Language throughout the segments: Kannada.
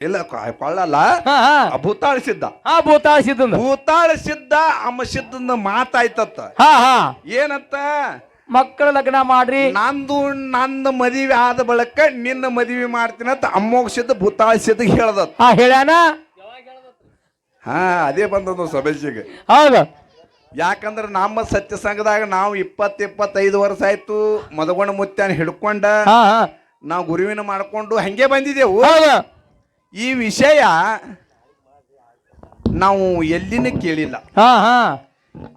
ಇಲ್ಲ ಕ- ಕೊಳ್ಳಲ್ಲ. ಹಾ ಹಾ. ಆ ಭೂತಾಳ ಸಿದ್ಧ ಹಾ ಭೂತಾಳ ಸಿದ್ಧಂದು ಭೂತಾಳ ಸಿದ್ಧ ಅಮ್ಮ ಸಿದ್ಧನ ಮಾತಾಯ್ತತ್ತ. ಹಾ ಹಾ. ಏನಂತ ಮಕ್ಕಳ ಲಗ್ನ ಮಾಡ್ರಿ. ನಂದು ನನ್ನ ಮದುವೆ ಆದ ಬಳಿಕ ನಿನ್ನ ಮದುವೆ ಮಾಡ್ತೀನಂತ ಅಮ್ಮೋಗ ಸಿದ್ಧ ಭೂತಾಳ ಸಿದ್ಧ ಹೇಳ್ದತ್. ಹಾ ಹೇಳ್ಯಾನ? ಹಾ ಅದೇ ಬಂದದ್ದು ಸಭೆಗೆ ಹೌದು. ಯಾಕಂದ್ರೆ ನಮ್ಮ ಸತ್ಯ ಸಂಘದಾಗ ನಾವು ಇಪ್ಪತ್ತು ಇಪ್ಪತ್ತೈದು ವರ್ಷ ಆಯ್ತು ಮದಗೊಂಡ ಮುತ್ಯಾನ ಹಿಡ್ಕೊಂಡ. ಹಾ ಹಾ. ನಾವು ಗುರುವಿನ ಮಾಡ್ಕೊಂಡು ಹಂಗೆ ಬಂದಿದ್ದೆವು. ಹೌದು. ಈ ವಿಷಯ ನಾವು ಎಲ್ಲಿನ ಕೇಳಿಲ್ಲ. ಹಾ ಹಾ.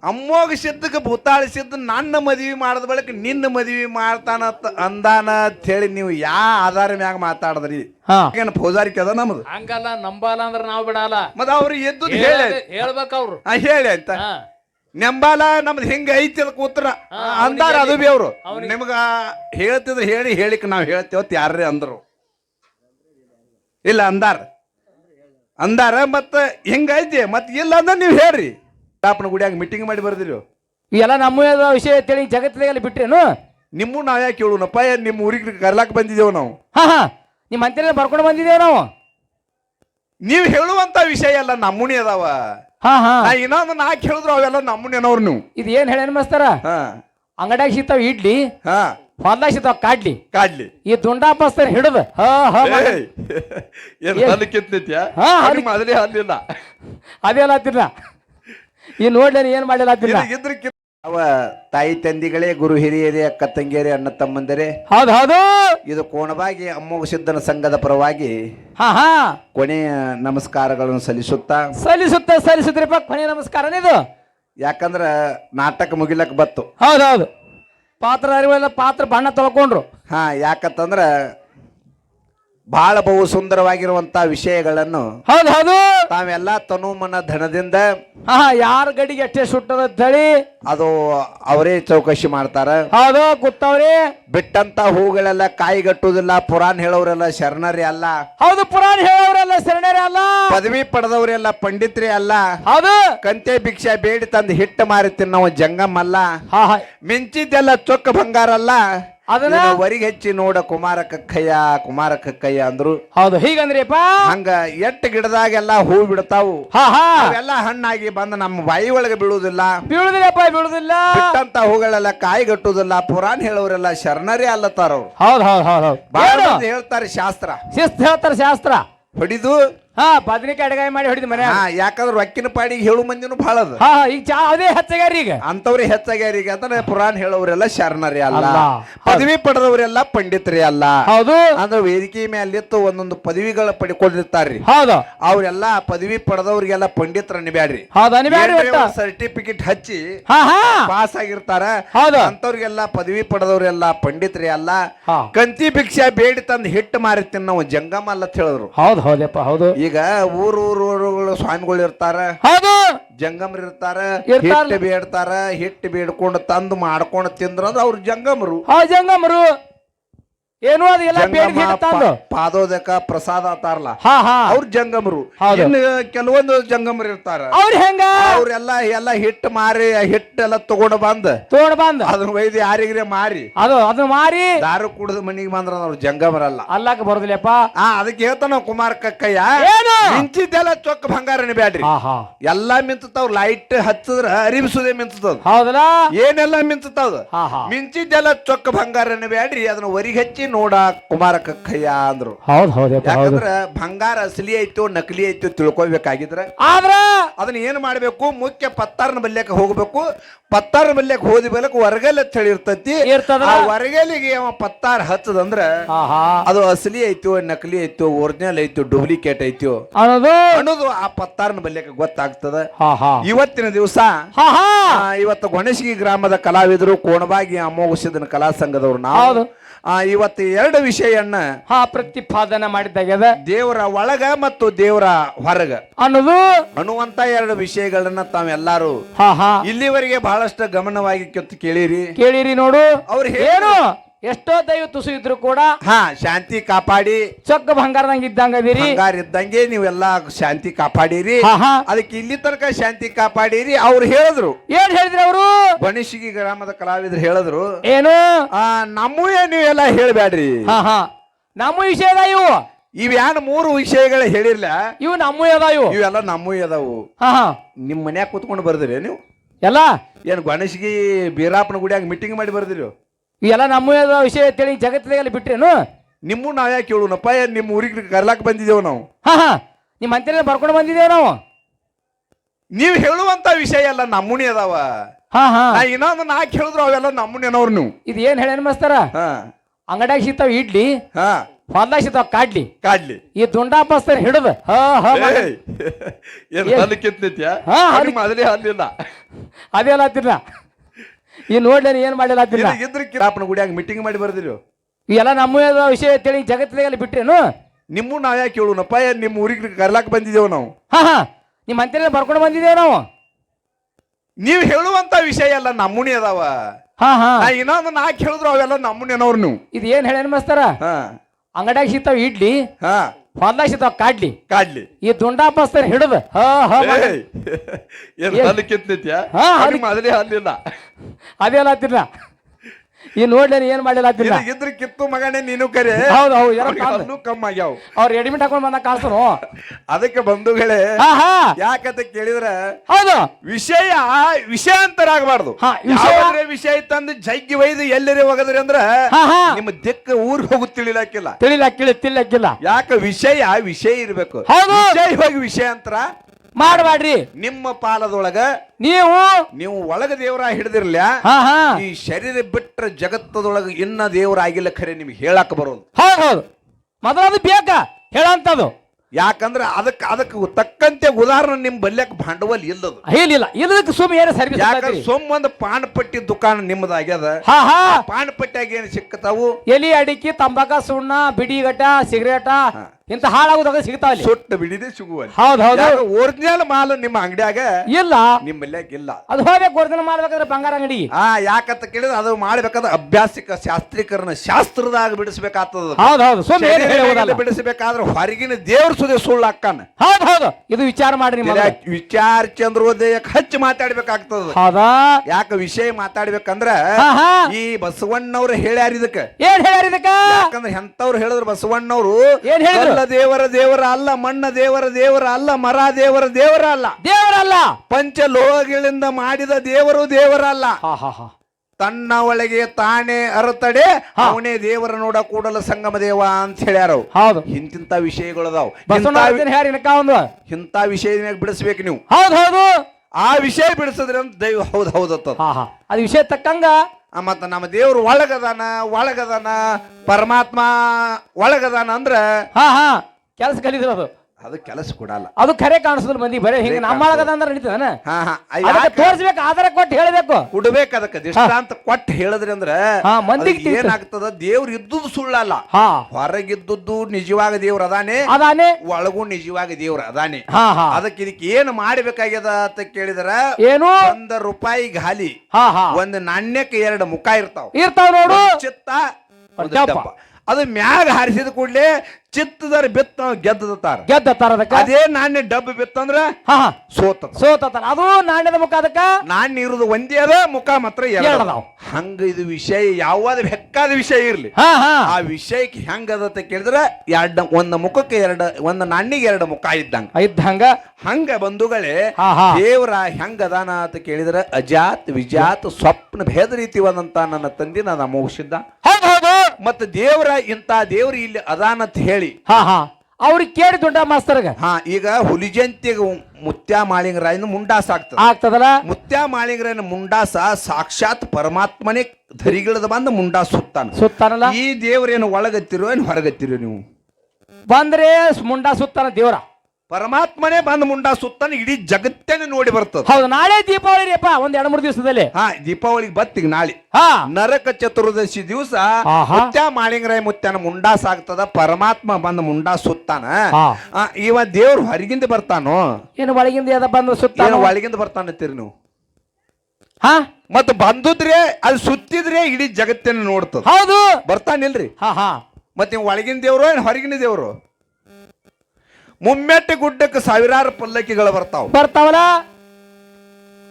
ಅಮ್ಮೋಗ ಸಿದ್ದಕ್ಕೆ ಭೂತಾಳ ನನ್ನ ಮದುವೆ ಮಾಡಿದ ಬಳಿಕ ನಿನ್ನ ಮದುವೆ ಮಾಡ್ತಾನ ಅಂದಾನ ಅಂತ ಹೇಳಿ ನೀವು ಯಾ ಆಧಾರ ಮ್ಯಾಗ ಮಾತಾಡದ್ರಿ? ಹಾ. ಪೂಜಾರಿಕೆ ಫೌಜಾರಿಕೆ ಅದ ನಮ್ದು? ಹಂಗಲ್ಲ ನಂಬಲ್ಲ ಅಂದ್ರೆ ನಾವು ಬಿಡಲ್ಲ. ಮತ್ತ ಅವ್ರು ಎದ್ದು ಹೇಳಿ. ಹೇಳ್ಬೇಕ ಅವ್ರು. ಆ, ಹೇಳಿ ಅಂತ. ಹಾ. ನೆಂಬಾಲ ನಮ್ದು ಹಿಂಗ ಐತಿ ಅದಕ್ಕೆ ಉತ್ತರ ಅಂದಾರ ಅದು ಬಿ ಅವರು. ನಿಮ್ಗ ಹೇಳ್ತಿದ್ರೆ ಹೇಳಿ ಹೇಳಿಕ್ ನಾವು ಹೇಳ್ತೇವತ್ ಯಾರೇ ಅಂದ್ರು. ಇಲ್ಲ ಅಂದಾರ. ಅಂದಾರ ಮತ್ತೆ ಹೆಂಗೈತಿ ಮತ್ತೆ ಇಲ್ಲ ಅಂದ್ರೆ ನೀವು ಹೇಳ್ರಿ. ತಾಪನ ಗುಡಿಯಾಗ ಮೀಟಿಂಗ್ ಮಾಡಿ ಬರ್ದಿರಿ. ಎಲ್ಲ ನಮ್ಮ ವಿಷಯ ತಿಳಿ ಜಗತ್ತಿನಾಗೆಲ್ಲ ಬಿಟ್ರೇನು ನಿಮ್ಮ ನಾವು ಯಾಕೆ ಕೇಳೋಣಪ್ಪ ನಿಮ್ಮ ಊರಿಗೆ ಕರ್ಲಾಕ್ ಬಂದಿದ್ದೇವೆ ನಾವು? ಹಾ ಹಾ. ನಿಮ್ಮ ಅಂತಿನ ಬರ್ಕೊಂಡು ಬಂದಿದ್ದೇವೆ ನಾವು? ನೀವು ಹೇಳುವಂತ ವಿಷಯ ಎಲ್ಲ ನಮ್ಮುನಿ ಅದಾವ. ಹಾ ಹಾ. ನಾ ಇನ್ನೊಂದು ನಾ ಹೇಳಿದ್ರು ಅವೆಲ್ಲ ನಮ್ಮುನಿನವ್ರು ನೀವು. ಇದು ಏನ್ ಹೇಳ್ಯಾನ ಮಸ್ತಾರ? ಹಾ. ಅಂಗಡ್ಯಾಗ ಸಿಗ್ತಾವ ಇಡ್ಲಿ. ಹಾ. ಹೊಲ್ದಾಗ ಸಿಗ್ತಾವ ಕಾಡ್ಲಿ. ಕಾಡ್ಲಿ. ಈ ದುಂಡಾಪಸ್ತರ್ ಹಿಡಿದು ಹಾ ಹಾ ಮಾಡಿ. ಏನ್? ಹಲ್ಲು ಹಾ, ಹಲ್ಲು- ಮೊದಲೇ ಹಲ್ಲಿಲ್ಲ. ಅದೇ ಹತ್ತಿರ ಈ ನೋಡ್ಲೇನು ಏನ್ ಮಾಡಿಲ್ಲ ಹತ್ತಿರ ಇದು ಇದ್ರ ಕಿ- ಅವ ತಾಯಿ ತಂದಿಗಳೇ ಗುರು ಹಿರಿಯರೇ ಅಕ್ಕ ತಂಗಿಯರೇ ಅಣ್ಣ ತಮ್ಮಂದರೇ. ಹೌದು ಹೌದು. ಇದು ಕೋಣವಾಗಿ ಅಮ್ಮೋಗ ಸಿದ್ಧನ ಸಂಘದ ಪರವಾಗಿ ಹಾ ಹಾ. ಕೊನೆಯ ನಮಸ್ಕಾರಗಳನ್ನು ಸಲ್ಲಿಸುತ್ತಾ ಸಲ್ಲಿಸುತ್ತ ಸಲ್ಲಿಸುತ್ರಿಪ್ಪ ಕೊನೆ ನಮಸ್ಕಾರನೇ ಇದು ಯಾಕಂದ್ರ ನಾಟಕ ಮುಗಿಲಕ್ ಬತ್ತು. ಹೌದು ಹೌದು. ಪಾತ್ರ ಅರಿವೆಲ್ಲ ಪಾತ್ರ ಬಣ್ಣ ತೊಳ್ಕೊಂಡ್ರು. ಹಾ ಯಾಕಂತಂದ್ರ ಬಹಳ ಬಹು ಸುಂದರವಾಗಿರುವಂತ ವಿಷಯಗಳನ್ನು ಹೌದು ಹೌದು. ತಾವೆಲ್ಲ ತನುಮನ ಧನದಿಂದ ಹಾ ಯಾರ ಗಡಿಗೆ ಎಷ್ಟೇ ಸುಟ್ಟದ ತಳಿ. ಅದು ಅವರೇ ಚೌಕಶಿ ಮಾಡ್ತಾರ. ಹೌದು ಗೊತ್ತವ್ರಿ. ಬಿಟ್ಟಂತ ಹೂಗಳೆಲ್ಲ ಕಾಯಿಗಟ್ಟುವುದಿಲ್ಲ ಪುರಾಣ ಹೇಳೋರೆಲ್ಲ ಶರಣರಿ ಅಲ್ಲ. ಹೌದು ಪುರಾಣ ಹೇಳೋರೆಲ್ಲ ಶರಣರೇ ಅಲ್ಲ. ಪದವಿ ಪಡೆದವರೆಲ್ಲ ಪಂಡಿತ್ರಿ ಅಲ್ಲ. ಹೌದು. ಕಂತೆ ಭಿಕ್ಷೆ ಬೇಡಿ ತಂದು ಹಿಟ್ಟು ಮಾರಿ ತಿನ್ನವ ಜಂಗಮ್ ಅಲ್ಲ. ಹಾ ಹಾ. ಮಿಂಚಿದ್ದೆಲ್ಲ ಚೊಕ್ಕ ಬಂಗಾರ ಅಲ್ಲ. ಅದನ್ನ? ವರಿಗೆ ಹೆಚ್ಚಿ ನೋಡ ಕುಮಾರ ಕಕ್ಕಯ್ಯ ಕುಮಾರ ಕಕ್ಕಯ್ಯ ಅಂದ್ರು. ಹೌದು. ಹೀಗಂದ್ರಿಪ್ಪ ಹಂಗ ಎಟ್ಟ ಗಿಡದಾಗೆಲ್ಲ ಹೂ ಬಿಡ್ತಾವು. ಹಾ ಹಾ. ಅವೆಲ್ಲ ಹಣ್ಣಾಗಿ ಬಂದ ನಮ್ಮ ಬಾಯಿ ಒಳಗೆ ಬೀಳುವುದಿಲ್ಲ. ಬೀಳುದಿಲ್ಲಪ್ಪ ಬೀಳುದಿಲ್ಲ ಬಿಟ್ಟಂತ ಹೂಗಳೆಲ್ಲ ಕಾಯಿ ಗಟ್ಟುದಿಲ್ಲ ಪುರಾಣ ಹೇಳೋರೆಲ್ಲ ಶರಣರೇ ಅಲ್ಲತ್ತಾರ ಅವ್ರು ಹೌದು ಹೌದು ಹೌದು. ಹೌದು ಮಂದಿ ಹೇಳ್ತಾರೆ ಶಾಸ್ತ್ರ. ಶಿಸ್ತು ಹೇಳ್ತಾರೆ ಶಾಸ್ತ್ರ. ಹೊಡಿದು ಹಾ ಬದನಿಕ ಅಡಗಾಯಿ ಮಾಡಿ ಹೊಡಿದ ಮನೆ ಹಾ ಯಾಕಂದ್ರೆ ರೊಕ್ಕಿನ ಪಾಡಿಗೆ ಹೇಳು ಮಂದಿನೂ ಭಾಳ ಅದ ಹಾ ಈಗ ಚಾ ಅದೇ ಹೆಚ್ಚಾಗ್ಯಾರ ಈಗ. ಅಂತವ್ರಿ ಹೆಚ್ಚಾಗ್ಯಾರ ಈಗ ಅಂದ್ರೆ ಪುರಾಣ ಹೇಳೋರೆಲ್ಲ ಶರಣರಿ ಅಲ್ಲ. ಅಲ್ಲ. ಪದವಿ ಪಡೆದವರೆಲ್ಲ ಪಂಡಿತರೇ ಅಲ್ಲ. ಹೌದು. ಅಂದ್ರೆ ವೇದಿಕೆ ಮೇಲಿತ್ತು ಒಂದೊಂದು ಪದವಿಗಳ ಪಡ್ಕೊಂಡಿರ್ತಾರ್ರಿ. ಹೌದು. ಅವ್ರೆಲ್ಲ ಪದವಿ ಪಡೆದವ್ರಿಗೆಲ್ಲ ಪಂಡಿತರ ಅನ್ಬ್ಯಾಡ್ರಿ. ಹೌದು ಅನ್ಬ್ಯಾಡ್ರಿ ಒಟ್ಟ. ಸರ್ಟಿಫಿಕೇಟ್ ಹಚ್ಚಿ ಹಾ ಹಾ. ಪಾಸ್ ಆಗಿರ್ತಾರ ಹೌದು. ಅಂತವ್ರಿಗೆಲ್ಲ ಪದವಿ ಪಡೆದವ್ರೆಲ್ಲ ಪಂಡಿತರೇ ಅಲ್ಲ. ಹಾ. ಕಂತಿ ಭಿಕ್ಷೆ ಬೇಡಿ ತಂದು ಹಿಟ್ಟು ಮಾರಿತೀನಿ ನಾವು ಜಂಗಮ ಅಲ್ಲ ಅಂತ ಹೇಳಿದ್ರು. ಹೌದು ಹೌದಪ್ಪ ಹೌದು. ಈಗ ಊರು ಊರು ಊರುಗಳು ಸ್ವಾಮಿಗಳು ಇರ್ತಾರ. ಹೌದು. ಜಂಗಮರು ಇರ್ತಾರ. ಇರ್ತಾರ. ಹಿಟ್ಟು ಬೇಡ್ತಾರ. ಹಿಟ್ಟು ಬೇಡ್ಕೊಂಡು ತಂದು ಮಾಡ್ಕೊಂಡು ತಿಂದ್ರ ಅವ್ರು ಜಂಗಮರು. ಜಂಗಮರು. ಏನು ಅದು ಎಲ್ಲ ತಂದು. ಪಾದೋದಕ ಪ್ರಸಾದ ಅಂತಾರಲ್ಲ? ಹಾ ಹಾ. ಅವ್ರ ಜಂಗಮರು. ಹೌದು. ಇನ್ನು ಕೆಲವೊಂದು ಜಂಗಮರು ಇರ್ತಾರ. ಅವ್ರು ಹೆಂಗ? ಅವ್ರೆಲ್ಲ ಎಲ್ಲ ಹಿಟ್ಟು ಮಾರಿ ಹಿಟ್ಟು ಹಿಟ್ಟೆಲ್ಲ ತಗೊಂಡು ಬಂದ್. ತಗೊಂಡ್ ಬಂದ. ಅದನ್ನ ಒಯ್ದು ಯಾರಿಗ್ರೆ ಮಾರಿ. ಅದು ಅದನ್ನ ಮಾರಿ. ದಾರು ಕುಡಿದು ಮನಿಗೆ ಬಂದ್ರ ಅವ್ರು ಜಂಗಮರಲ್ಲ. ಅಲ್ಲಕ್ಕ ಬರೋದಿಲ್ಲಪ್ಪ. ಆ ಅದಕ್ಕೆ ಹೇಳ್ತಾನ ಕುಮಾರ ಕಕ್ಕಯ್ಯ. ಏನು? ಮಿಂಚಿದ್ದೆಲ್ಲ ಚೊಕ್ಕ ಬಂಗಾರನೇ ಬ್ಯಾಡ್ರಿ. ಹಾ ಹಾ. ಎಲ್ಲಾ ಮಿಂತತಾವ್ ಲೈಟ್ ಹಚ್ಚದ್ರ ಅರಿಬಿಸುದೇ ಮಿಂತದ ಹೌದಲ್ಲ? ಏನೆಲ್ಲ ಮಿಂತತಾವ್ ಹಾ ಹಾ. ಮಿಂಚಿದ್ದೆಲ್ಲ ಚೊಕ್ಕ ಬಂಗಾರನೇ ಬ್ಯಾಡ್ರಿ. ಅದನ್ನ ಒರಿಗೆ ಹಚ್ಚಿ ನೋಡ ಕುಮಾರ ಕಕ್ಕಯ್ಯ ಅಂದ್ರು. ಹೌದು ಹೌದಪ್ಪ ಹೌದು. ಯಾಕಂದ್ರ ಬಂಗಾರ ಅಸಲಿ ಐತೋ ನಕಲಿ ಐತೋ ತಿಳ್ಕೊಬೇಕಾಗಿದ್ರ ಆದ್ರ ಅದನ್ನ ಏನ್ ಮಾಡ್ಬೇಕು? ಮುಖ್ಯ ಪತ್ತಾರನ ಬಲ್ಯಕ್ಕೆ ಹೋಗ್ಬೇಕು. ಪತ್ತಾರ ಬಲ್ಯಕ್ ಹೋದ ಬಲಕ್ ವರ್ಗಲ್ ಅಂತ ಹೇಳಿ ಇರ್ತೈತಿ. ಇರ್ತದ ಆ ಹೊರಗಲಿಗೆ ಅವ ಪತ್ತಾರ ಹಚ್ಚದಂದ್ರ ಅದು ಅಸಲಿ ಐತೋ ನಕಲಿ ಐತೋ ಒರಿಜಿನಲ್ ಐತೋ ಡೂಪ್ಲಿಕೇಟ್ ಐತೋ ಅನ್ನೋದು ಅನ್ನೋದು ಆ ಪತ್ತಾರನ ಬಲ್ಯಕ್ಕೆ ಗೊತ್ತಾಗ್ತದ. ಇವತ್ತಿನ ದಿವಸ ಹಾ ಹಾ ಇವತ್ತು ಗೊಣಸಿಗಿ ಗ್ರಾಮದ ಕಲಾವಿದರು ಕೋಣಬಾಗಿ ಅಮೋಘಸಿದನ ಕಲಾ ಸಂಘದವ್ರು ನಾವು. ಹೌದು. ಆ, ಇವತ್ತು ಎರಡು ವಿಷಯನ್ನ ಹಾ ಪ್ರತಿಪಾದನೆ ಮಾಡಿದ್ದಾಗ್ಯದ. ದೇವರ ಒಳಗ ಮತ್ತು ದೇವರ ಹೊರಗ. ಅನ್ನೋದು ಅನ್ನುವಂತ ಎರಡು ವಿಷಯಗಳನ್ನ ತಾವೆಲ್ಲಾರು ಹಾ ಹಾ. ಇಲ್ಲಿವರೆಗೆ ಬಹಳಷ್ಟು ಗಮನವಾಗಿ ಕೇಳಿರಿ. ಕೇಳಿರಿ ನೋಡು. ಅವ್ರು ಏನು? ಎಷ್ಟೋ ದೈವ ತುಸು ಇದ್ರು ಕೂಡ ಹಾ ಶಾಂತಿ ಕಾಪಾಡಿ. ಚೊಕ್ಕ ಬಂಗಾರದಂಗ ಇದ್ದಂಗ ಅದೀರಿ ಬಂಗಾರ ಇದ್ದಂಗೆ ನೀವೆಲ್ಲ ಶಾಂತಿ ಕಾಪಾಡಿರಿ. ಹಾ ಹಾ. ಅದಕ್ಕೆ ಇಲ್ಲಿ ತನಕ ಶಾಂತಿ ಕಾಪಾಡಿರಿ ಅವ್ರು ಹೇಳಿದ್ರು. ಏನ್ ಹೇಳಿದ್ರಿ ಅವರು? ಬಣಿಸಿಗಿ ಗ್ರಾಮದ ಕಲಾವಿದ್ರು ಹೇಳಿದ್ರು. ಏನು? ಆ ನಮ್ಮೂ ನೀವೆಲ್ಲ ಹೇಳ್ಬ್ಯಾಡ್ರಿ. ಹಾ ಹಾ. ನಮ್ಮ ವಿಷಯದ ಇವು? ಇವ್ಯಾನ್ ಮೂರು ವಿಷಯಗಳ ಹೇಳಿರ್ಲ. ಇವು ನಮ್ಮ ಅದಾವ ಇವು? ಇವೆಲ್ಲ ನಮ್ಮ ಅದಾವು. ಹಾ ಹಾ. ನಿಮ್ ಮನ್ಯಾಗ ಕೂತ್ಕೊಂಡು ಬರ್ದಿರಿ ನೀವು? ಎಲ್ಲ? ಏನ್ ಗಣೇಶ್ಗಿ ಬೀರಾಪನ ಗುಡಿಯಾಗ ಮೀಟಿಂಗ್ ಮಾಡಿ ಬರ್ದಿರಿ ಇವೆಲ್ಲ ನಮ್ಮ ಅದಾವ ವಿಷಯ ತಿಳಿ ಜಗತ್ತಿನಾಗೆಲ್ಲ ಬಿಟ್ರೇನು? ನಿಮ್ಮ ನಾವ್ ಯಾಕೆ ಕೇಳುನಪ್ಪ ಏನ್ ನಿಮ್ಮ ಊರಿಗೆ ಕರ್ಲಾಕ್ ಬಂದಿದ್ದೇವೆ ನಾವು? ಹಾ ಹಾ. ನಿಮ್ಮ ಅಂತರ ಬರ್ಕೊಂಡು ಬಂದಿದ್ದೇವೆ ನಾವು. ನೀವ್ ಹೇಳುವಂತ ವಿಷಯ ಎಲ್ಲ ನಮ್ಮುನಿ ಅದಾವ. ಹಾ ಹಾ. ನಾ ಇನ್ನೊಂದು ನಾಲ್ಕು ಹೇಳಿದ್ರು ಅವೆಲ್ಲ ನಮ್ಮುನಿ ಅನ್ನೋರು ನೀವು. ಇದು ಏನ್ ಹೇಳ ಮಸ್ತಾರ? ಹಾ. ಅಂಗಡ್ಯಾಗ ಸಿಗ್ತಾವ ಇಡ್ಲಿ ಹಾ. ಹೊಲ್ದಾಗ ಸಿಗ್ತಾವ ಕಾಡ್ಲಿ. ಕಾಡ್ಲಿ. ಈ ದುಂಡಾಪಸ್ತಾರ ಹಿಡಿದು ಹಾ ಹಾ. ಏಯ್, ಏನ್? ಹಲ್ಲು ಹಾ, ಹಲ್ಲು- ಮೊದಲೇ ಹಲ್ಲಿಲ್ಲ. ಈ ನೋಡ್ಲೇನು ಏನ್ ಮಾಡಿಲ್ಲ ಇದ್ರ ಕಿರಾಪನ ಗುಡಿಯಾಗ ಮೀಟಿಂಗ್ ಮಾಡಿ ಬರ್ದಿರು ಎಲ್ಲ ನಮ್ಮ ಅದಾವ ವಿಷಯ ತಿಳಿ ಜಗತ್ತಿನಲ್ಲಿ ಬಿಟ್ಟೇನು ನಿಮ್ಮ ನಾವ್ ಯಾಕೆ ಕೇಳುನಪ್ಪ ಏನ್ ನಿಮ್ಮ ಊರಿಗೆ ಕರ್ಲಾಕ್ ಬಂದಿದ್ದೇವೆ ನಾವು? ಹಾ ಹಾ. ನಿಮ್ಮ ಅಂತರ ಬರ್ಕೊಂಡು ಬಂದಿದ್ದೇವೆ ನಾವು. ನೀವ್ ಹೇಳುವಂತ ವಿಷಯ ಎಲ್ಲ ನಮ್ಮೂನಿ ಅದಾವ. ಹಾ ಹಾ. ನಾ ಇನ್ನೊಂದು ನಾಕ್ ಹೇಳಿದ್ರು ಅವೆಲ್ಲ ನಮ್ಮೂನಿ ಅನ್ನೋರು ನೀವು. ಇದು ಏನ್ ಹೇಳ ಮಸ್ತಾರ? ಹಾ. ಅಂಗಡ್ಯಾಗ ಸಿಗ್ತಾವ ಇಡ್ಲಿ. ಹಾ. ಹೊಲ್ದಾಗ ಕಾಡ್ಲಿ. ಕಾಡ್ಲಿ. ಈ ದುಂಡಾಪಸ್ತರ್ ಹಿಡಿದು ಹಾ ಹಾ ಮಾಡಿ. ಏಯ್, ಏನ್ ಮೊದಲೇ ಹಲ್ಲಿಲ್ಲ. ಅದೇ ಅತ್ತಿಲ್ಲ ಈ ನೋಡ್ಲೇನು ಏನ್ ಮಾಡಿಲ್ಲ ಅತ್ತಿಲ್ಲ ಇದು ಇದ್ರ ಕಿತ್ತು ಮಗನೇ ನೀನು ಕರೆ. ಹೌದು ಹೌದು ಯಾರೋ ಕಮ್ಮಿ ಆಗ್ಯಾವ. ಅವ್ರು ರೆಡಿಮೇಡ್ ಹಾಕೊಂಡ್ ಬಂದ ಕಾಸ್ತರು ಅದಕ್ಕೆ ಬಂಧುಗಳೇ ಹಾ ಹಾ. ಯಾಕಂತ ಕೇಳಿದ್ರೆ ಹೌದು. ವಿಷಯ ವಿಷಯಾಂತರ ಆಗಬಾರ್ದು. ಹಾ, ವಿಷಯ- ವಿಷಯ ವಿಷಯ ತಂದು ಜಗ್ಗಿ ಒಯ್ದು ಎಲ್ಲರೇ ಹೋಗದ್ರಿ ಅಂದ್ರ ಹಾ ಹಾ. ನಿಮ್ಮ ದಿಕ್ಕ ಊರಿಗೆ ಹೋಗು ತಿಳಿಲಾಕಿಲ್ಲ. ತಿಳಿಲ್ಲ ಕಿಳಿ ತಿಲ್ಲಕ್ಕಿಲ್ಲ ಯಾಕ ವಿಷಯ ವಿಷಯ ಇರ್ಬೇಕು. ಹೌದು. ವಿಷಯ ಹೋಗಿ ವಿಷಯಾಂತರ ಮಾಡಬೇಡ್ರಿ. ನಿಮ್ಮ ಪಾಲದೊಳಗ ನೀವು ನೀವು ಒಳಗ ದೇವರ ಹಿಡಿದಿರ್ಲ ಹಾ ಹಾ. ಈ ಶರೀರ ಬಿಟ್ರ ಜಗತ್ತದೊಳಗ ಇನ್ನ ದೇವರ ಆಗಿಲ್ಲ ಖರೆ ನಿಮ್ಗೆ ಹೇಳಕ್ ಬರೋದು. ಹೌದು ಹೌದು. ಮೊದಲು ಅದು ಬೇಕ ಹೇಳಂತದು ಯಾಕಂದ್ರೆ ಅದಕ್ಕೆ ಅದಕ್ಕೆ ತಕ್ಕಂತೆ ಉದಾಹರಣೆ ನಿಮ್ ಬಲ್ಯಕ್ ಭಾಂಡವಲ್ ಇಲ್ಲದು. ಇಲ್ಲ ಇಲ್ಲದಕ್ಕೆ ಸುಮ್ ಏನು ಸರ್ವಿಸ್ ಯಾಕಂದ್ರೆ ಸೊಮ್ಮ ಒಂದು ಪಾನಪಟ್ಟಿ ದುಕಾನ ನಿಮ್ಮದಾಗ್ಯದ ಹಾ ಹಾ. ಪಾನಪಟ್ಟಿಯಾಗ ಏನು ಸಿಕ್ಕತಾವು? ಎಲಿ ಅಡಿಕೆ ತಂಬಾಕ ಸುಣ್ಣ ಬಿಡಿಗಟ ಸಿಗರೇಟ ಇಂತ ಹಾಳಾಗೋದಾಗ ಸಿಗ್ತಾವ ಸುಟ್ಟು ಸುಟ್ಟ ಬಿಡಿದೆ ಸಿಗುವ ಹೌದು ಹೌದು. ಒರಿಜಿನಲ್ ಮಾಲ್ ನಿಮ್ಮ ಅಂಗಡಿಯಾಗ ಇಲ್ಲ. ನಿಮ್ಮಲ್ಲೇ ಇಲ್ಲ ಅದು ಹೋಗ್ಬೇಕು ಒರಿಜಿನಲ್ ಮಾಡ್ಬೇಕಾದ್ರೆ ಬಂಗಾರ ಅಂಗಡಿ. ಆ ಯಾಕಂತ ಕೇಳಿದ್ರೆ ಅದು ಮಾಡ್ಬೇಕಾದ್ರೆ ಅಭ್ಯಾಸಿಕ ಶಾಸ್ತ್ರೀಕರಣ ಶಾಸ್ತ್ರದಾಗ ಬಿಡಿಸ್ಬೇಕಾಗ್ತದ ಹೌದು ಸುಮ್ಮನೆ ಬಿಡಿಸಬೇಕಾದ್ರೆ ಹೊರಗಿನ ದೇವ್ರ ಸುದೆ ಸುಳ್ಳು ಅಕ್ಕನ ಹೌದು ಹೌದು. ಇದು ವಿಚಾರ ಮಾಡ್ರಿ ವಿಚಾರ ಚಂದ್ರೋದಯಕ್ಕೆ ಹಚ್ಚಿ ಮಾತಾಡ್ಬೇಕಾಗ್ತದ ಹೌದಾ? ಯಾಕ ವಿಷಯ ಮಾತಾಡ್ಬೇಕಂದ್ರ ಹಾ ಹಾ. ಈ ಬಸವಣ್ಣವ್ರು ಹೇಳ್ಯಾರ ಇದಕ್ಕೆ. ಏನ್ ಹೇಳ್ಯಾರ ಇದಕ್ಕೆ? ಯಾಕಂದ್ರೆ ಎಂತವ್ರು ಹೇಳಿದ್ರು ಬಸವಣ್ಣವ್ರು ಏನ್ ಹೇಳಿದ್ರು? ಕಲ್ಲ ದೇವರ ದೇವರ ಅಲ್ಲ ಮಣ್ಣ ದೇವರ ದೇವರ ಅಲ್ಲ ಮರ ದೇವರ ದೇವರ ಅಲ್ಲ. ದೇವರಲ್ಲ. ಪಂಚಲೋಹಗಳಿಂದ ಮಾಡಿದ ದೇವರು ದೇವರಲ್ಲ. ತನ್ನ ಒಳಗೆ ತಾನೇ ಅರತಡೆ ಅವನೇ ದೇವರ ನೋಡ ಕೂಡಲ ಸಂಗಮ ದೇವ ಅಂತ ಹೇಳ್ಯಾರ. ಹೌದು. ಇಂತಿಂತ ವಿಷಯಗಳದಾವ್. ಇಂಥ ವಿಷಯದ ಬಿಡಿಸ್ಬೇಕು ನೀವು. ಹೌದು ಹೌದು. ಆ ವಿಷಯ ಬಿಡಿಸಿದ್ರೆ ಅಂತ ದೈವ ಹೌದ್ ಹೌದತ್ತ ಅದು ವಿಷಯ ತಕ್ಕಂಗ ಮತ್ತ ನಮ್ಮ ದೇವ್ರು ಒಳಗದಾನ ಒಳಗದಾನ ಪರಮಾತ್ಮ ಒಳಗದಾನ ಅಂದ್ರೆ ಹಾ ಹಾ. ಕೆಲಸ ಕಲಿದ್ರು ಅದು. ಅದು ಕೆಲಸ ಕೊಡಲ್ಲ. ಅದು ಖರೆ ಕಾಣಿಸಿದ್ರು ಮಂದಿ ಬರೇ ಹಿಂಗ ನಮ್ಮೊಳಗದ ಅಂದ್ರೆ ನಡೀತದನ? ಹಾ ಹಾ ತೋರಿಸ್ಬೇಕು ಆಧಾರ ಕೊಟ್ಟು ಹೇಳಬೇಕು. ಕೊಡ್ಬೇಕು ಅದಕ್ಕೆ ದೃಷ್ಟಾಂತ ಕೊಟ್ಟು ಹೇಳಿದ್ರಿ ಅಂದ್ರೆ ಹಾ, ಮಂದಿಗೆ ಅದು ಏನಾಗ್ತದ? ದೇವ್ರ ಇದ್ದುದು ಸುಳ್ಳಲ್ಲ. ಹಾ. ನಿಜವಾಗ ದೇವ್ರ ಅದಾನೆ. ಅದಾನೆ. ಒಳಗೂ ನಿಜವಾಗಿ ದೇವ್ರ ಅದಾನೆ. ಹಾ ಹಾ. ಅದಕ್ಕೆ ಇದಕ್ಕೆ ಏನು ಮಾಡ್ಬೇಕಾಗ್ಯದ ಅಂತ ಕೇಳಿದ್ರ ಏನು? ಒಂದ ರೂಪಾಯಿ ಗಾಲಿ ಹಾ ಹಾ. ಒಂದ್ ನಾಣ್ಯಕ್ಕೆ ಎರಡು ಮುಖ ಇರ್ತಾವ. ಇರ್ತಾವ ನೋಡು. ಚಿತ್ತ ಒಂದು. ಟಪ್ಪ. ಅದು ಮ್ಯಾಗ ಹಾರಿಸಿದ ಕೂಡಲೇ ಚಿತ್ತದರ ಬಿತ್ತ ಗೆದ್ದತಾರ ಗೆದ್ದತಾರ ಅದಕ್ಕ ಅದೇ ನಾಣ್ಯ ಡಬ್ಬ ಬಿತ್ತಂದ್ರ ಹಾ ಸೋತ ಸೋತತಾರ ಅದು ನಾಣ್ಯದ ಮುಖ ಅದಕ್ಕ? ನಾಣ್ಯ ಇರುದು ಒಂದೇ ಅದ ಮುಖ ಮಾತ್ರ ಎರಡದಾವ. ಹಂಗ ಇದು ವಿಷಯ ಯಾವಾದ ಬೆಕ್ಕಾದ ವಿಷಯ ಇರ್ಲಿ. ಆ ವಿಷಯಕ್ಕೆ ಹೆಂಗ ಅಂತ ಕೇಳಿದ್ರ ಎರಡ ಒಂದ್ ಮುಖಕ್ಕೆ ಎರಡ ಒಂದ್ ನಾಣ್ಯಗೆ ಎರಡು ಮುಖ ಇದ್ದಂಗ. ಇದ್ದಂಗ ಹಂಗ? ಬಂಧುಗಳೇ ದೇವರ ಹೆಂಗ ಅದಾನ ಅಂತ ಕೇಳಿದ್ರ ಅಜಾತ್ ವಿಜಾತ್ ಸ್ವಪ್ನ ಭೇದ ರೀತಿವಾದಂತ ನನ್ನ ತಂದೆ ನಾನು ಹೌದು ಹೌದು. ಮತ್ತ ದೇವರ ಇಂತ ದೇವ್ರ ಇಲ್ಲಿ ಅದಾನ ಅಂತ ಹೇಳಿ ಹಾ ಹಾ. ಅವ್ರಿಗೆ ಕೇಳಿ ದೊಡ್ಡ ಮಾಸ್ತರ್ಗ. ಹಾ ಈಗ ಹುಲಿಜಂತಿಗೆ ಮುತ್ಯ ಮಾಳಿಂಗರಾಯನ ಮುಂಡಾಸ ಆಗ್ತದ. ಆಗ್ತದಲ್ಲ? ಮುತ್ಯ ಮಾಳಿಂಗರಾಯನ ಮುಂಡಾಸ ಸಾಕ್ಷಾತ್ ಪರಮಾತ್ಮನೇ ಧರಿಗಿಳದ ಬಂದ ಮುಂಡಾಸ ಸುತ್ತಾನ. ಸುತ್ತಾನಲ್ಲ? ಈ ದೇವ್ರೇನು ಒಳಗತ್ತಿರೋ ಏನು ಹೊರಗತ್ತಿರೋ ನೀವು? ಬಂದ್ರೆ ಮುಂಡಾಸ ಸುತ್ತಾನ ದೇವ್ರ. ಪರಮಾತ್ಮನೇ ಬಂದ್ ಮುಂಡಾ ಸುತ್ತಾನ ಇಡೀ ಜಗತ್ತೇನೆ ನೋಡಿ ಬರ್ತದ. ಹೌದು ನಾಳೆ ದೀಪಾವಳಿ ಅಪ್ಪ ಒಂದ್ ಎರಡ್ ಮೂರು ದಿವಸದಲ್ಲಿ. ಹಾ ದೀಪಾವಳಿಗೆ ಬತ್ತಿಗೆ ನಾಳೆ. ಹಾ. ನರಕ ಚತುರ್ದಶಿ ದಿವಸ ಆಹಾ. ಮುತ್ಯ ಮಾಳಿಂಗರಾಯ ಮುತ್ಯನ ಮುಂಡಾ ಸಾಕ್ತದ ಪರಮಾತ್ಮ ಬಂದ ಮುಂಡಾ ಸುತ್ತಾನ. ಹಾ. ಆ, ಇವ ದೇವ್ರು ಹೊರಗಿಂದ ಬರ್ತಾನೋ? ಏನು ಒಳಗಿಂದ ಯಾವ ಬಂದು ಸುತ್ತ ಏನು ಒಳಗಿಂದ ಬರ್ತಾನತ್ತೀರಿ ನೀವು? ಹಾ. ಮತ್ ಬಂದುದ್ರೆ ಅದು ಸುತ್ತಿದ್ರೆ ಇಡೀ ಜಗತ್ತೇನೆ ನೋಡ್ತದ. ಹೌದು. ಬರ್ತಾನಿಲ್ರಿ? ಹಾ ಹಾ. ಮತ್ತೆ ಒಳಗಿನ ದೇವ್ರು ಏನ್ ಹೊರಗಿನ ದೇವ್ರು? ಮುಮ್ಮೆಟ್ಟ ಗುಡ್ಡಕ್ಕೆ ಸಾವಿರಾರು ಪಲ್ಲಕ್ಕಿಗಳು ಬರ್ತಾವ. ಬರ್ತಾವಲ್ಲ?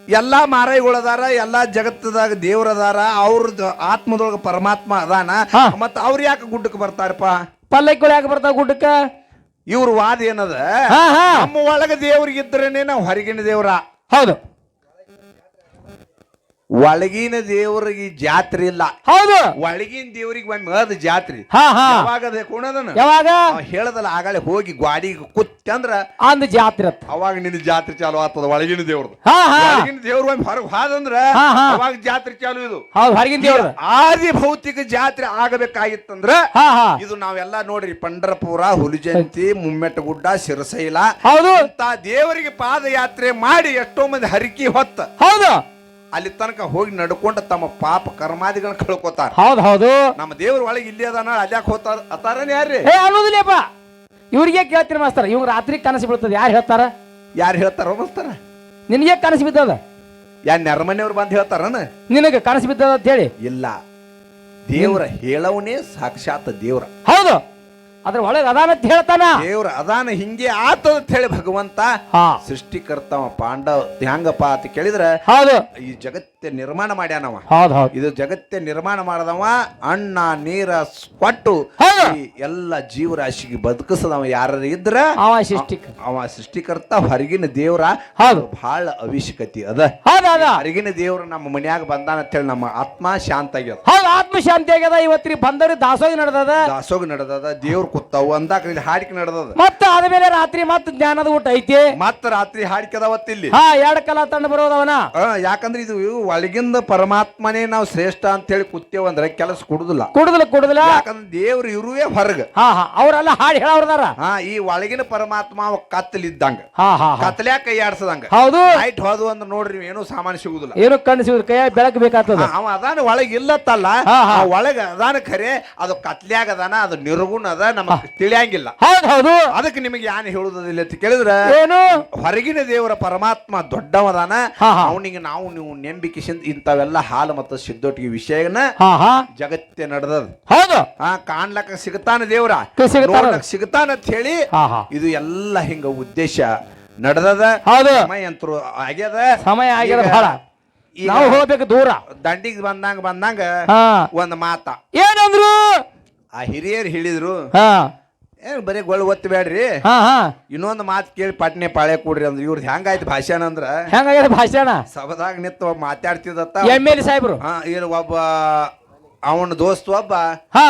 ಎಲ್ಲಾ ಮಾರಾಯಿಗಳದಾರ ಎಲ್ಲ ಜಗತ್ತದಾಗ ದೇವ್ರದಾರ ಅವ್ರದ್ದು ಆತ್ಮದೊಳಗ ಪರಮಾತ್ಮ ಅದಾನ. ಮತ್ತ ಅವ್ರ ಯಾಕೆ ಗುಡ್ಡಕ್ಕೆ ಬರ್ತಾರಪ್ಪ? ಪಲ್ಲಕ್ಕಿಗಳು ಯಾಕೆ ಬರ್ತಾವ ಗುಡ್ಡಕ್ಕೆ? ಇವ್ರ ವಾದ ಏನದ? ಹಾ ಹಾ. ನಮ್ಮ ಒಳಗ ದೇವ್ರಿಗಿದ್ರೇನೆ ನಾವು ಹೊರಗಿನ ದೇವ್ರ. ಹೌದು. ಒಳಗಿನ ದೇವರಿಗೆ ಜಾತ್ರೆ ಇಲ್ಲ. ಹೌದು. ಒಳಗಿನ ದೇವರಿಗೆ ಒಮ್ಮೆ ಅದ ಜಾತ್ರೆ. ಹಾ ಹಾ. ಯಾವಾಗ ಅದ ಕುಣದನ ಯಾವಾಗ? ಅವ ಹೇಳದಲ್ಲ ಆಗಲೇ ಹೋಗಿ ಗ್ವಾಡಿಗೆ ಕುತ್ತಂದ್ರ ಅಂದ್ ಜಾತ್ರೆ ಅತ್ತ ಅವಾಗ ನಿನ್ನ ಜಾತ್ರೆ ಚಾಲು ಆಗ್ತದ ಒಳಗಿನ ದೇವ್ರದ್ದು ಹಾ ಹಾ. ಒಳಗಿನ ದೇವ್ರ ಒಮ್ಮೆ ಹೊರಗೆ ಹಾದಂದ್ರ ಹಾ, ಹಾ. ಅವಾಗ ಜಾತ್ರೆ ಚಾಲು ಇದು. ಹೌದು ಹೊರಗಿನ ದೇವ್ರ ಆದಿ ಭೌತಿಕ ಜಾತ್ರೆ ಆಗಬೇಕಾಗಿತ್ತಂದ್ರ ಹಾ ಹಾ. ಇದು ನಾವೆಲ್ಲ ನೋಡ್ರಿ ಪಂಡರಪುರ ಹುಲಿಜಯಂತಿ ಮುಮ್ಮೆಟ್ಟಗುಡ್ಡ ಶಿರಸೈಲ ಹೌದು. ಇಂತ ದೇವರಿಗೆ ಪಾದಯಾತ್ರೆ ಮಾಡಿ ಎಷ್ಟೋ ಮಂದಿ ಹರಕಿ ಹೊತ್ತ. ಹೌದು. ಅಲ್ಲಿ ತನಕ ಹೋಗಿ ನಡ್ಕೊಂಡು ತಮ್ಮ ಪಾಪ ಕರ್ಮಾದಿಗಳನ್ನ ಕಳ್ಕೊತಾರ. ಹೌದು ಹೌದು. ನಮ್ಮ ದೇವ್ರ ಒಳಗೆ ಇಲ್ಲಿ ಅದಾನ ಅಲ್ಯಾಕ್ ಹೋತಾರ ಅತಾರನ್ ಯಾರ್ರಿ? ಏ ಅನ್ನೋದಿಲ್ಲಪ್ಪ ಇವ್ರಿಗೆ ಕೇಳ್ತೀನಿ ಮಾಸ್ತರ? ಇವ್ರು ರಾತ್ರಿ ಕನಸು ಬೀಳ್ತದೆ. ಯಾರು ಹೇಳ್ತಾರ? ಯಾರು ಹೇಳ್ತಾರ ಬರ್ತಾರ ನಿನಗೆ ಕನಸು ಬಿದ್ದದ? ಯಾ ನೆರಮನೆಯವ್ರು ಬಂದು ಹೇಳ್ತಾರನ? ನಿನಗೆ ಕನಸು ಬಿದ್ದದ ಅಂತ ಹೇಳಿ. ಇಲ್ಲ. ದೇವ್ರ ಹೇಳವನೇ ಸಾಕ್ಷಾತ್ ದೇವ್ರ. ಹೌದು. ಅದ್ರ ಒಳಗೆ ಅದಾನಂತ ಹೇಳ್ತಾನ. ದೇವ್ರ ಅದಾನ ಹಿಂಗೆ ಆತ ಅಂತ ಹೇಳಿ ಭಗವಂತ ಹಾ. ಸೃಷ್ಟಿಕರ್ತವ ಪಾಂಡವ ಹ್ಯಾಂಗಪ್ಪ ಅಂತ ಕೇಳಿದ್ರ ಹೌದು. ಈ ಜಗತ್ತೆ ನಿರ್ಮಾಣ ಮಾಡ್ಯಾನವ. ಹೌದು ಹೌದು. ಇದು ಜಗತ್ತೆ ನಿರ್ಮಾಣ ಮಾಡದವ ಅಣ್ಣ ನೀರ ಸ್- ಕೊಟ್ಟು ಹೌದು. ಈ ಎಲ್ಲ ಜೀವರಾಶಿಗೆ ಬದುಕಿಸದವ ಯಾರು ಇದ್ರ? ಅವ ಸೃಷ್ಟಿ ಅವ ಸೃಷ್ಟಿಕರ್ತ ಹೊರಗಿನ ದೇವ್ರ. ಹೌದು. ಬಹಳ ಅವಶ್ಯಕತೆ ಅದ. ಹೌದು ಹೌದು. ಹೊರಗಿನ ದೇವ್ರ ನಮ್ಮ ಮನ್ಯಾಗ ಬಂದಾನ ಅಂತ ಹೇಳಿ ನಮ್ಮ ಆತ್ಮ ಶಾಂತ ಆಗ್ಯದ. ಹೌದು ಆತ್ಮಶಾಂತಿ ಆಗ್ಯದ. ಇವತ್ರಿ ಬಂದವ್ರಿ ದಾಸೋಗಿ ನಡೆದದ. ದಾಸೋಗ ನಡೆದದ. ದೇವ್ರ ಕೂತಾವು ಅಂದಾಗ ಇಲ್ಲಿ ಹಾಡಿಕೆ ನಡೆದದ. ಮತ್ತ ಆದ್ಮೇಲೆ ರಾತ್ರಿ ಮತ್ತ ಜ್ಞಾನದ ಊಟ ಐತಿ? ಮತ್ತ ರಾತ್ರಿ ಹಾಡಿಕೆ ಅದಾವತ್ತಿಲ್ಲಿ ಹಾ ಎರಡ್ ಕಲಾ ತಂಡ ಬರೋದವನ? ಯಾಕಂದ್ರೆ ಇದು ಒಳಗಿಂದ ಪರಮಾತ್ಮನೇ ನಾವು ಶ್ರೇಷ್ಠ ಅಂತ ಹೇಳಿ ಕೂತೇವಂದ್ರೆ ಕೆಲಸ ಕುಡುದಿಲ್ಲ. ಕುಡುದಿಲ್ಲ ಕುಡುದಿಲ್ಲ. ಯಾಕಂದ್ರೆ ದೇವ್ರು ಇರುವೇ ಹೊರಗ. ಹಾ ಹಾ ಅವರೆಲ್ಲ ಹಾಡು ಹೇಳವ್ರದಾರ? ಹಾ ಈ ಒಳಗಿನ ಪರಮಾತ್ಮ ಅವ ಕತ್ತಲಿದ್ದಂಗ. ಹಾ ಹಾ ಕತ್ತಲ್ಯಾಗ ಕೈ ಆಡ್ಸದಂಗ. ಹೌದು. ಲೈಟ್ ಹೋದು ಅಂದ್ರೆ ನೋಡ್ರಿ ಏನು ಸಾಮಾನ್ಯ ಸಾಮಾನು ಸಿಗುದಿಲ್ಲ. ಏನು ಕಣ್ಣು ಸಿಗುದು ಕೈ ಬೆಳಕು ಬೇಕಾಗ್ತದ? ಅವ ಅದಾನ ಒಳಗ್ ಇಲ್ಲತ್ತಲ್ಲ ಹಾ, ಹಾ. ಆ ಒಳಗ ಅದಾನ ಖರೆ ಅದು ಕತ್ಲ್ಯಾಗ ಅದಾನ ಅದು ನಿರ್ಗುಣ ಅದ ನಮಗ್ ತಿಳಿಯಂಗಿಲ್ಲ. ಹೌದು ಹೌದು. ಅದಕ್ಕೆ ನಿಮಗೆ ಯಾನ್ ಹೇಳುದಿಲ್ಲ ಅಂತ ಕೇಳಿದ್ರೆ ಏನು? ಹೊರಗಿನ ದೇವರ ಪರಮಾತ್ಮ ದೊಡ್ಡವದಾನ. ಅವನಿಗೆ ನಾವು ನೀವು ನೆಂಬಿಕೆಸಿಂದ ಇಂಥವೆಲ್ಲ ಹಾಲು ಮತ್ತು ಸಿದ್ದೊಟ್ಟಿಗೆ ವಿಷಯನ ಜಗತ್ತೇ ನಡೆದದ ಹೌದು. ಆ ಕಾಣ್ಲಕ್ಕ ಸಿಗತಾನ ದೇವ್ರ? ಸಿಗತಾನ ಸಿಗ್ತಾನ. ನೋಡ್ಲಕ್ ಸಿಗ್ತಾನ ಅಂತ ಹೇಳಿ ಇದು ಎಲ್ಲ ಹಿಂಗ ಉದ್ದೇಶ ನಡೆದದ. ಹೌದು. ಸಮಯ ಅಂತರೂ ಆಗ್ಯದ. ಸಮಯ ಆಗ್ಯದ ಬಹಳ. ಈಗ ನಾವು ಹೋಗ್ಬೇಕು ದೂರ. ದಂಡಿಗೆ ಬಂದಂಗ ಬಂದಂಗ ಒಂದ್ ಮಾತ. ಏನಂದ್ರು? ಆ ಹಿರಿಯರು ಹೇಳಿದ್ರು ಹಾ. ಏನ್ ಬರೀ ಗೊಳ್ ಒತ್ತ ಬೇಡ್ರಿ ಹಾ ಹಾ. ಇನ್ನೊಂದು ಮಾತು ಕೇಳಿ ಪಟ್ನೆ ಪಾಳೆ ಕೊಡ್ರಿ ಅಂದ್ರೆ. ಇವ್ರದ್ದು ಹೆಂಗಾಯ್ತು ಭಾಷಣ ಅಂದ್ರ? ಹೆಂಗಾಗ್ಯದ ಭಾಷಣ ಸಭದಾಗ ನಿಂತು ಒಬ್ಬ ಎಂ ಎಲ್ ಸಾಹೇಬ್ರು? ಹಾ ಇಲ್ಲಿ ಒಬ್ಬ ಅವನ ದೋಸ್ತ ಒಬ್ಬ ಹಾ.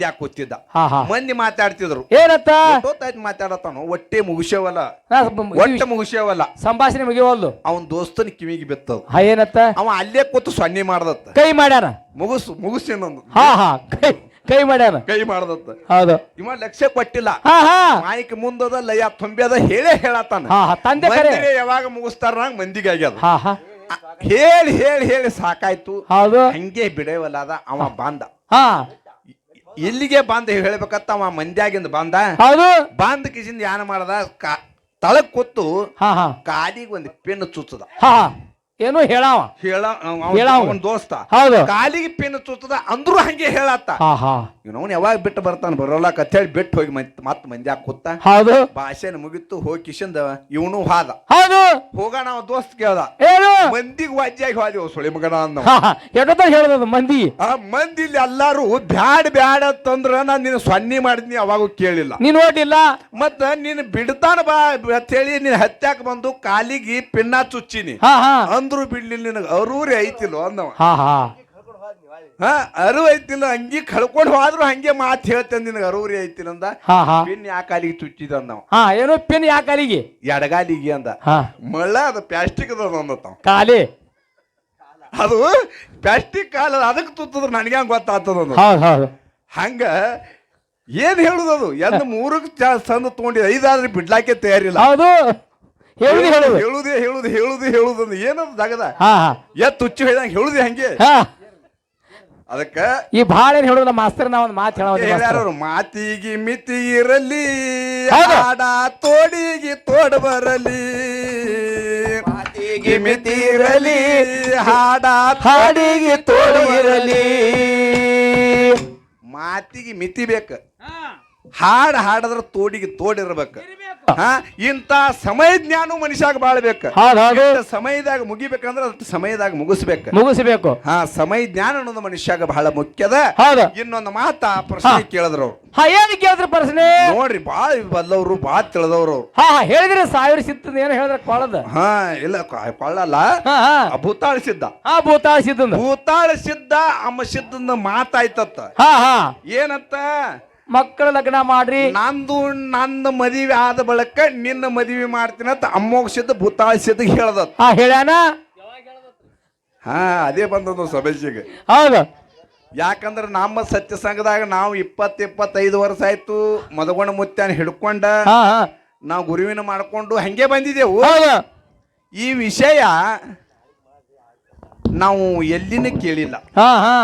ಯಾಕೆ ಕೂತಿದ್ದ. ಹಾ ಹಾ. ಮಂದಿ ಮಾತಾಡ್ತಿದ್ರು. ಏನತ್ತ? ಗೊತ್ತಾಯ್ತು ಮಾತಾಡತ್ತಾನು ಒಟ್ಟೆ ಮುಗಿಸೇವಲ್ಲ ನಾ ಒಟ್ಟೆ ಮುಗಿಸೇವಲ್ಲ ಸಂಭಾಷಣೆ ಮುಗಿಯವಲ್ಲ ಅವನ್ ದೋಸ್ತನ ಕಿವಿಗೆ ಬಿತ್ತದ. ಹಾ ಏನತ್ತ? ಅವ ಅಲ್ಲೇ ಕೂತು ಸೊನ್ನೆ ಮಾಡದತ್ತ. ಕೈ ಮಾಡ್ಯಾರ ಮುಗಿಸು ಮುಗಿಸಿನೊಂದು ಹಾ ಹಾ. ಕೈ ಕೈ ಮಾಡ್ಯಾನ? ಕೈ ಮಾಡದತ್ತ. ಹೌದು. ಇವ ಲಕ್ಷ್ಯ ಕೊಟ್ಟಿಲ್ಲ. ಹಾ ಹಾ. ಮಾಯಿಕ್ ಮುಂದದ ಲಯ ತುಂಬ್ಯದ ಹೇಳೇ ಹೇಳತ್ತಾನ. ಹಾ ಹಾ. ತಂದೆ ಕರೆ. ಯಾವಾಗ ಮುಗಿಸ್ತಾರ ನಂಗ್ ಮಂದಿಗೆ ಆಗ್ಯದ. ಹಾ ಹಾ. ಹೇಳಿ ಹೇಳಿ ಹೇಳಿ ಸಾಕಾಯ್ತು. ಹೌದು. ಹಂಗೆ ಬಿಡೇವಲ್ಲ ಅದ ಅವ ಬಂದ ಹಾ. ಇಲ್ಲಿಗೆ ಬಂದ ಹೇಳ್ಬೇಕತ್ತ ಅವ ಮಂದ್ಯಾಗಿಂದ ಬಂದ ಹೌದು. ಬಂದ ಕಿಸಿಂದ ಯಾನ ಮಾಡದ? ಕಾ- ತಳಗ್ ಕೂತು ಹಾ ಹಾ. ಕಾಲಿಗೆ ಒಂದು ಪೆನ್ ಚುಚ್ಚದ. ಹಾ ಹಾ. ಏನು ಹೇಳಾವ. ಹೇಳ ಹೇಳಾವ. ದೋಸ್ತ. ಹೌದು. ಕಾಲಿಗೆ ಪೆನ್ ತುತ್ತದ ಅಂದ್ರು ಹಂಗೆ ಹೇಳತ್ತ ಹಾ ಹಾ. ಇವನವನ್ ಯಾವಾಗ ಬಿಟ್ಟು ಬರ್ತಾನ ಬರೋಲ್ಲ ಹೇಳಿ ಬಿಟ್ಟು ಹೋಗಿ ಮತ್ ಮಂದಿ ಕೂತ? ಹೌದು. ಭಾಷೆನ ಮುಗಿತು ಹೋಗಿ ಕಿಶಿಂದ ಇವನು ಹಾದ. ಹೌದು. ಹೋಗೋಣ ಅವ ದೋಸ್ತ್ ಕೇಳ್ದ ಏನು? ಮಂದಿಗೆ ವಾಜ್ಯಾಗಿ ಹೋದೆವು ಸುಳಿ ಮಗನ ಅಂದ ಹಾ ಹಾ. ಎಷ್ಟೊತ್ತ ಹೇಳದ ಮಂದಿ? ಆ ಮಂದಿ ಇಲ್ಲಿ ಎಲ್ಲಾರು ಬ್ಯಾಡ್ ಬ್ಯಾಡ ಅಂತಂದ್ರ ನಾನು ನಿನ್ನ ಸೊನ್ನಿ ಮಾಡಿದ್ನಿ ಅವಾಗೂ ಕೇಳಿಲ್ಲ. ನೀನ್ ನೋಡಿಲ್ಲ ಮತ್ತ ನೀನ್ ಬಿಡ್ತಾನ ಬಾ ಅಂತೇಳಿ ನೀನ್ ಹತ್ಯಾಕ ಬಂದು ಕಾಲಿಗೆ ಪಿನ್ನ ಚುಚ್ಚಿನಿ. ಹಾ ಹಾ. ಅಂದ್ರು ಬಿಡ್ಲಿಲ್ಲ ನಿನಗ. ಅರೂರಿ ಐತಿಲ್ಲ ಅಂದವ. ಹಾ ಹಾ. ಹಾ ಅರು ಐತಿಲ್ಲ. ಹಂಗಿ ಕಳ್ಕೊಂಡು ಹೋದ್ರು ಹಂಗೆ ಮಾತು ಹೇಳ್ತೇನೆ ನಿನಗ. ಅರೂರಿ ಐತಿಲ್ಲ ಅಂದ. ಹಾ ಹಾ. ಪಿನ್ ಯಾ ಕಾಲಿಗೆ ಚುಚ್ಚಿದ ಅಂದವ. ಹಾ ಏನೋ ಪಿನ್ ಯಾ ಕಾಲಿಗೆ? ಎಡಗಾಲಿಗೆ ಅಂದ. ಹಾ. ಮಳ್ಳ ಅದು ಪ್ಲಾಸ್ಟಿಕ್ ಅದ ಅಂದತಾವ ಕಾಲಿ? ಅದು ಪ್ಲಾಸ್ಟಿಕ್ ಕಾಲ ಅದಕ್ಕೆ ತುತ್ತದ್ರ ನನಗೆ ಹಂಗ ಗೊತ್ತಾಗ್ತದ ಅದು. ಹೌದು ಹೌದು. ಹಂಗ ಏನ್ ಹೇಳುದು ಅದು ಎಲ್ಲ ಮೂರಕ್ಕೆ ಚಂದ ತಗೊಂಡಿ ಐದಾದ್ರೆ ಬಿಡ್ಲಾಕೆ ತಯಾರಿಲ್ಲ. ಹೌದು. ಹೇಳುದು ಹೇಳುದು ಹೇಳುದೇ. ಹೇಳುದು ಹೇಳುದು ಹೇಳುದು ಅಂದ್ರೆ ಏನದು ದಗದ ಹಾ ಹಾ. ಎತ್ ತುಚ್ಚು ಹೇಳಿದಂಗ ಹೇಳುದೇ ಹಂಗೆ. ಹಾ. ಅದಕ್ಕ ಈ ಭಾಳ ಏನ್ ಹೇಳುದಿಲ್ಲ ಮಾಸ್ತರ್ ನಾವ್ ಒಂದು ಮಾತು ಹೇಳೋದು ಹೇಳ್ಯಾರವ್ರು ಮಾತಿಗೆ ಮಿತಿ ಇರಲಿ ಹೌದು. ಹಾಡ ತೋಡಿಗೆ ತೋಡ ಬರಲಿ. ಮಾತಿಗೆ ಮಿತಿ ಇರಲಿ ಹಾಡ ಹಾಡಿಗೆ ತೋಡಿ ಇರಲಿ ಮಾತಿಗೆ ಮಿತಿ ಬೇಕ. ಹಾಡ ಹಾಡದ್ರ ತೋಡಿಗೆ ತೋಡಿರ್ಬೇಕು ಹಾ ಇಂಥ ಸಮಯ ಜ್ಞಾನ ಮನುಷ್ಯಾಗ ಬಾಳ್ಬೇಕು. ಹೌದ್ ಹೌದು. ಎಷ್ಟು ಸಮಯದಾಗ ಮುಗಿಬೇಕಂದ್ರ ಅಷ್ಟು ಸಮಯದಾಗ ಮುಗಿಸ್ಬೇಕು. ಮುಗಿಸ್ಬೇಕು. ಹಾ ಸಮಯ ಜ್ಞಾನ ಅನ್ನೋದು ಮನುಷ್ಯಾಗ ಬಹಳ ಮುಖ್ಯದ. ಹೌದು. ಇನ್ನೊಂದು ಮಾತ ಪ್ರಶ್ನೆ ಕೇಳಿದ್ರು. ಅವ್ರು. ಹಾ ಏನ್ ಕೇಳಿದ್ರಿ ಪ್ರಶ್ನೆ? ನೋಡ್ರಿ ಬಾಳ ಬಲ್ಲವ್ರು ಬಾಳ ತಿಳಿದವ್ರು. ಅವ್ರು. ಹಾ ಹಾ ಹೇಳಿದ್ರಿ ಸಾವಿರ ಸಿತ್ತದ ಏನು ಹೇಳಿದ್ರ ಕೊಳದ? ಹಾ ಇಲ್ಲ ಕ- ಕೊಳ್ಳಲ್ಲ ಹಾ ಹಾ. ಭೂತಾಳ ಸಿದ್ಧ ಹಾ ಭೂತಾಳ ಸಿದ್ದಂದು. ಭೂತಾಳ ಸಿದ್ಧ ಅಮ್ಮ ಸಿದ್ಧನ ಮಾತಾಯ್ತತ್ತ. ಹಾ ಹಾ. ಏನತ್ತ? ಮಕ್ಕಳ ಲಗ್ನ ಮಾಡ್ರಿ. ನಂದು ನನ್ನ ಮದುವೆ ಆದ ಬಳಕ ನಿನ್ನ ಮದುವೆ ಮಾಡ್ತೀನಂತ ಅಮ್ಮೋಗ ಸಿದ್ಧ ಹೇಳದ ಸಿದ್ಧ ಹೇಳ್ದತ್. ಹಾ ಹೇಳ್ಯಾನ? ಹಾ ಅದೇ ಬಂದದ್ದು ಸಭೆಗೆ ಹೌದು. ಯಾಕಂದ್ರೆ ನಮ್ಮ ಸತ್ಯ ಸಂಘದಾಗ ನಾವು ಇಪ್ಪತ್ತು ಇಪ್ಪತ್ತೈದು ವರ್ಷ ಆಯ್ತು ಮದಗೊಂಡ ಮುತ್ಯಾನ ಹಿಡ್ಕೊಂಡ ಹಾ ಹಾ. ನಾವು ಗುರುವಿನ ಮಾಡ್ಕೊಂಡು ಹಂಗೆ ಬಂದಿದ್ದೆವು. ಹೌದು. ಈ ವಿಷಯ ನಾವು ಎಲ್ಲಿನ ಕೇಳಿಲ್ಲ. ಹಾ ಹಾ.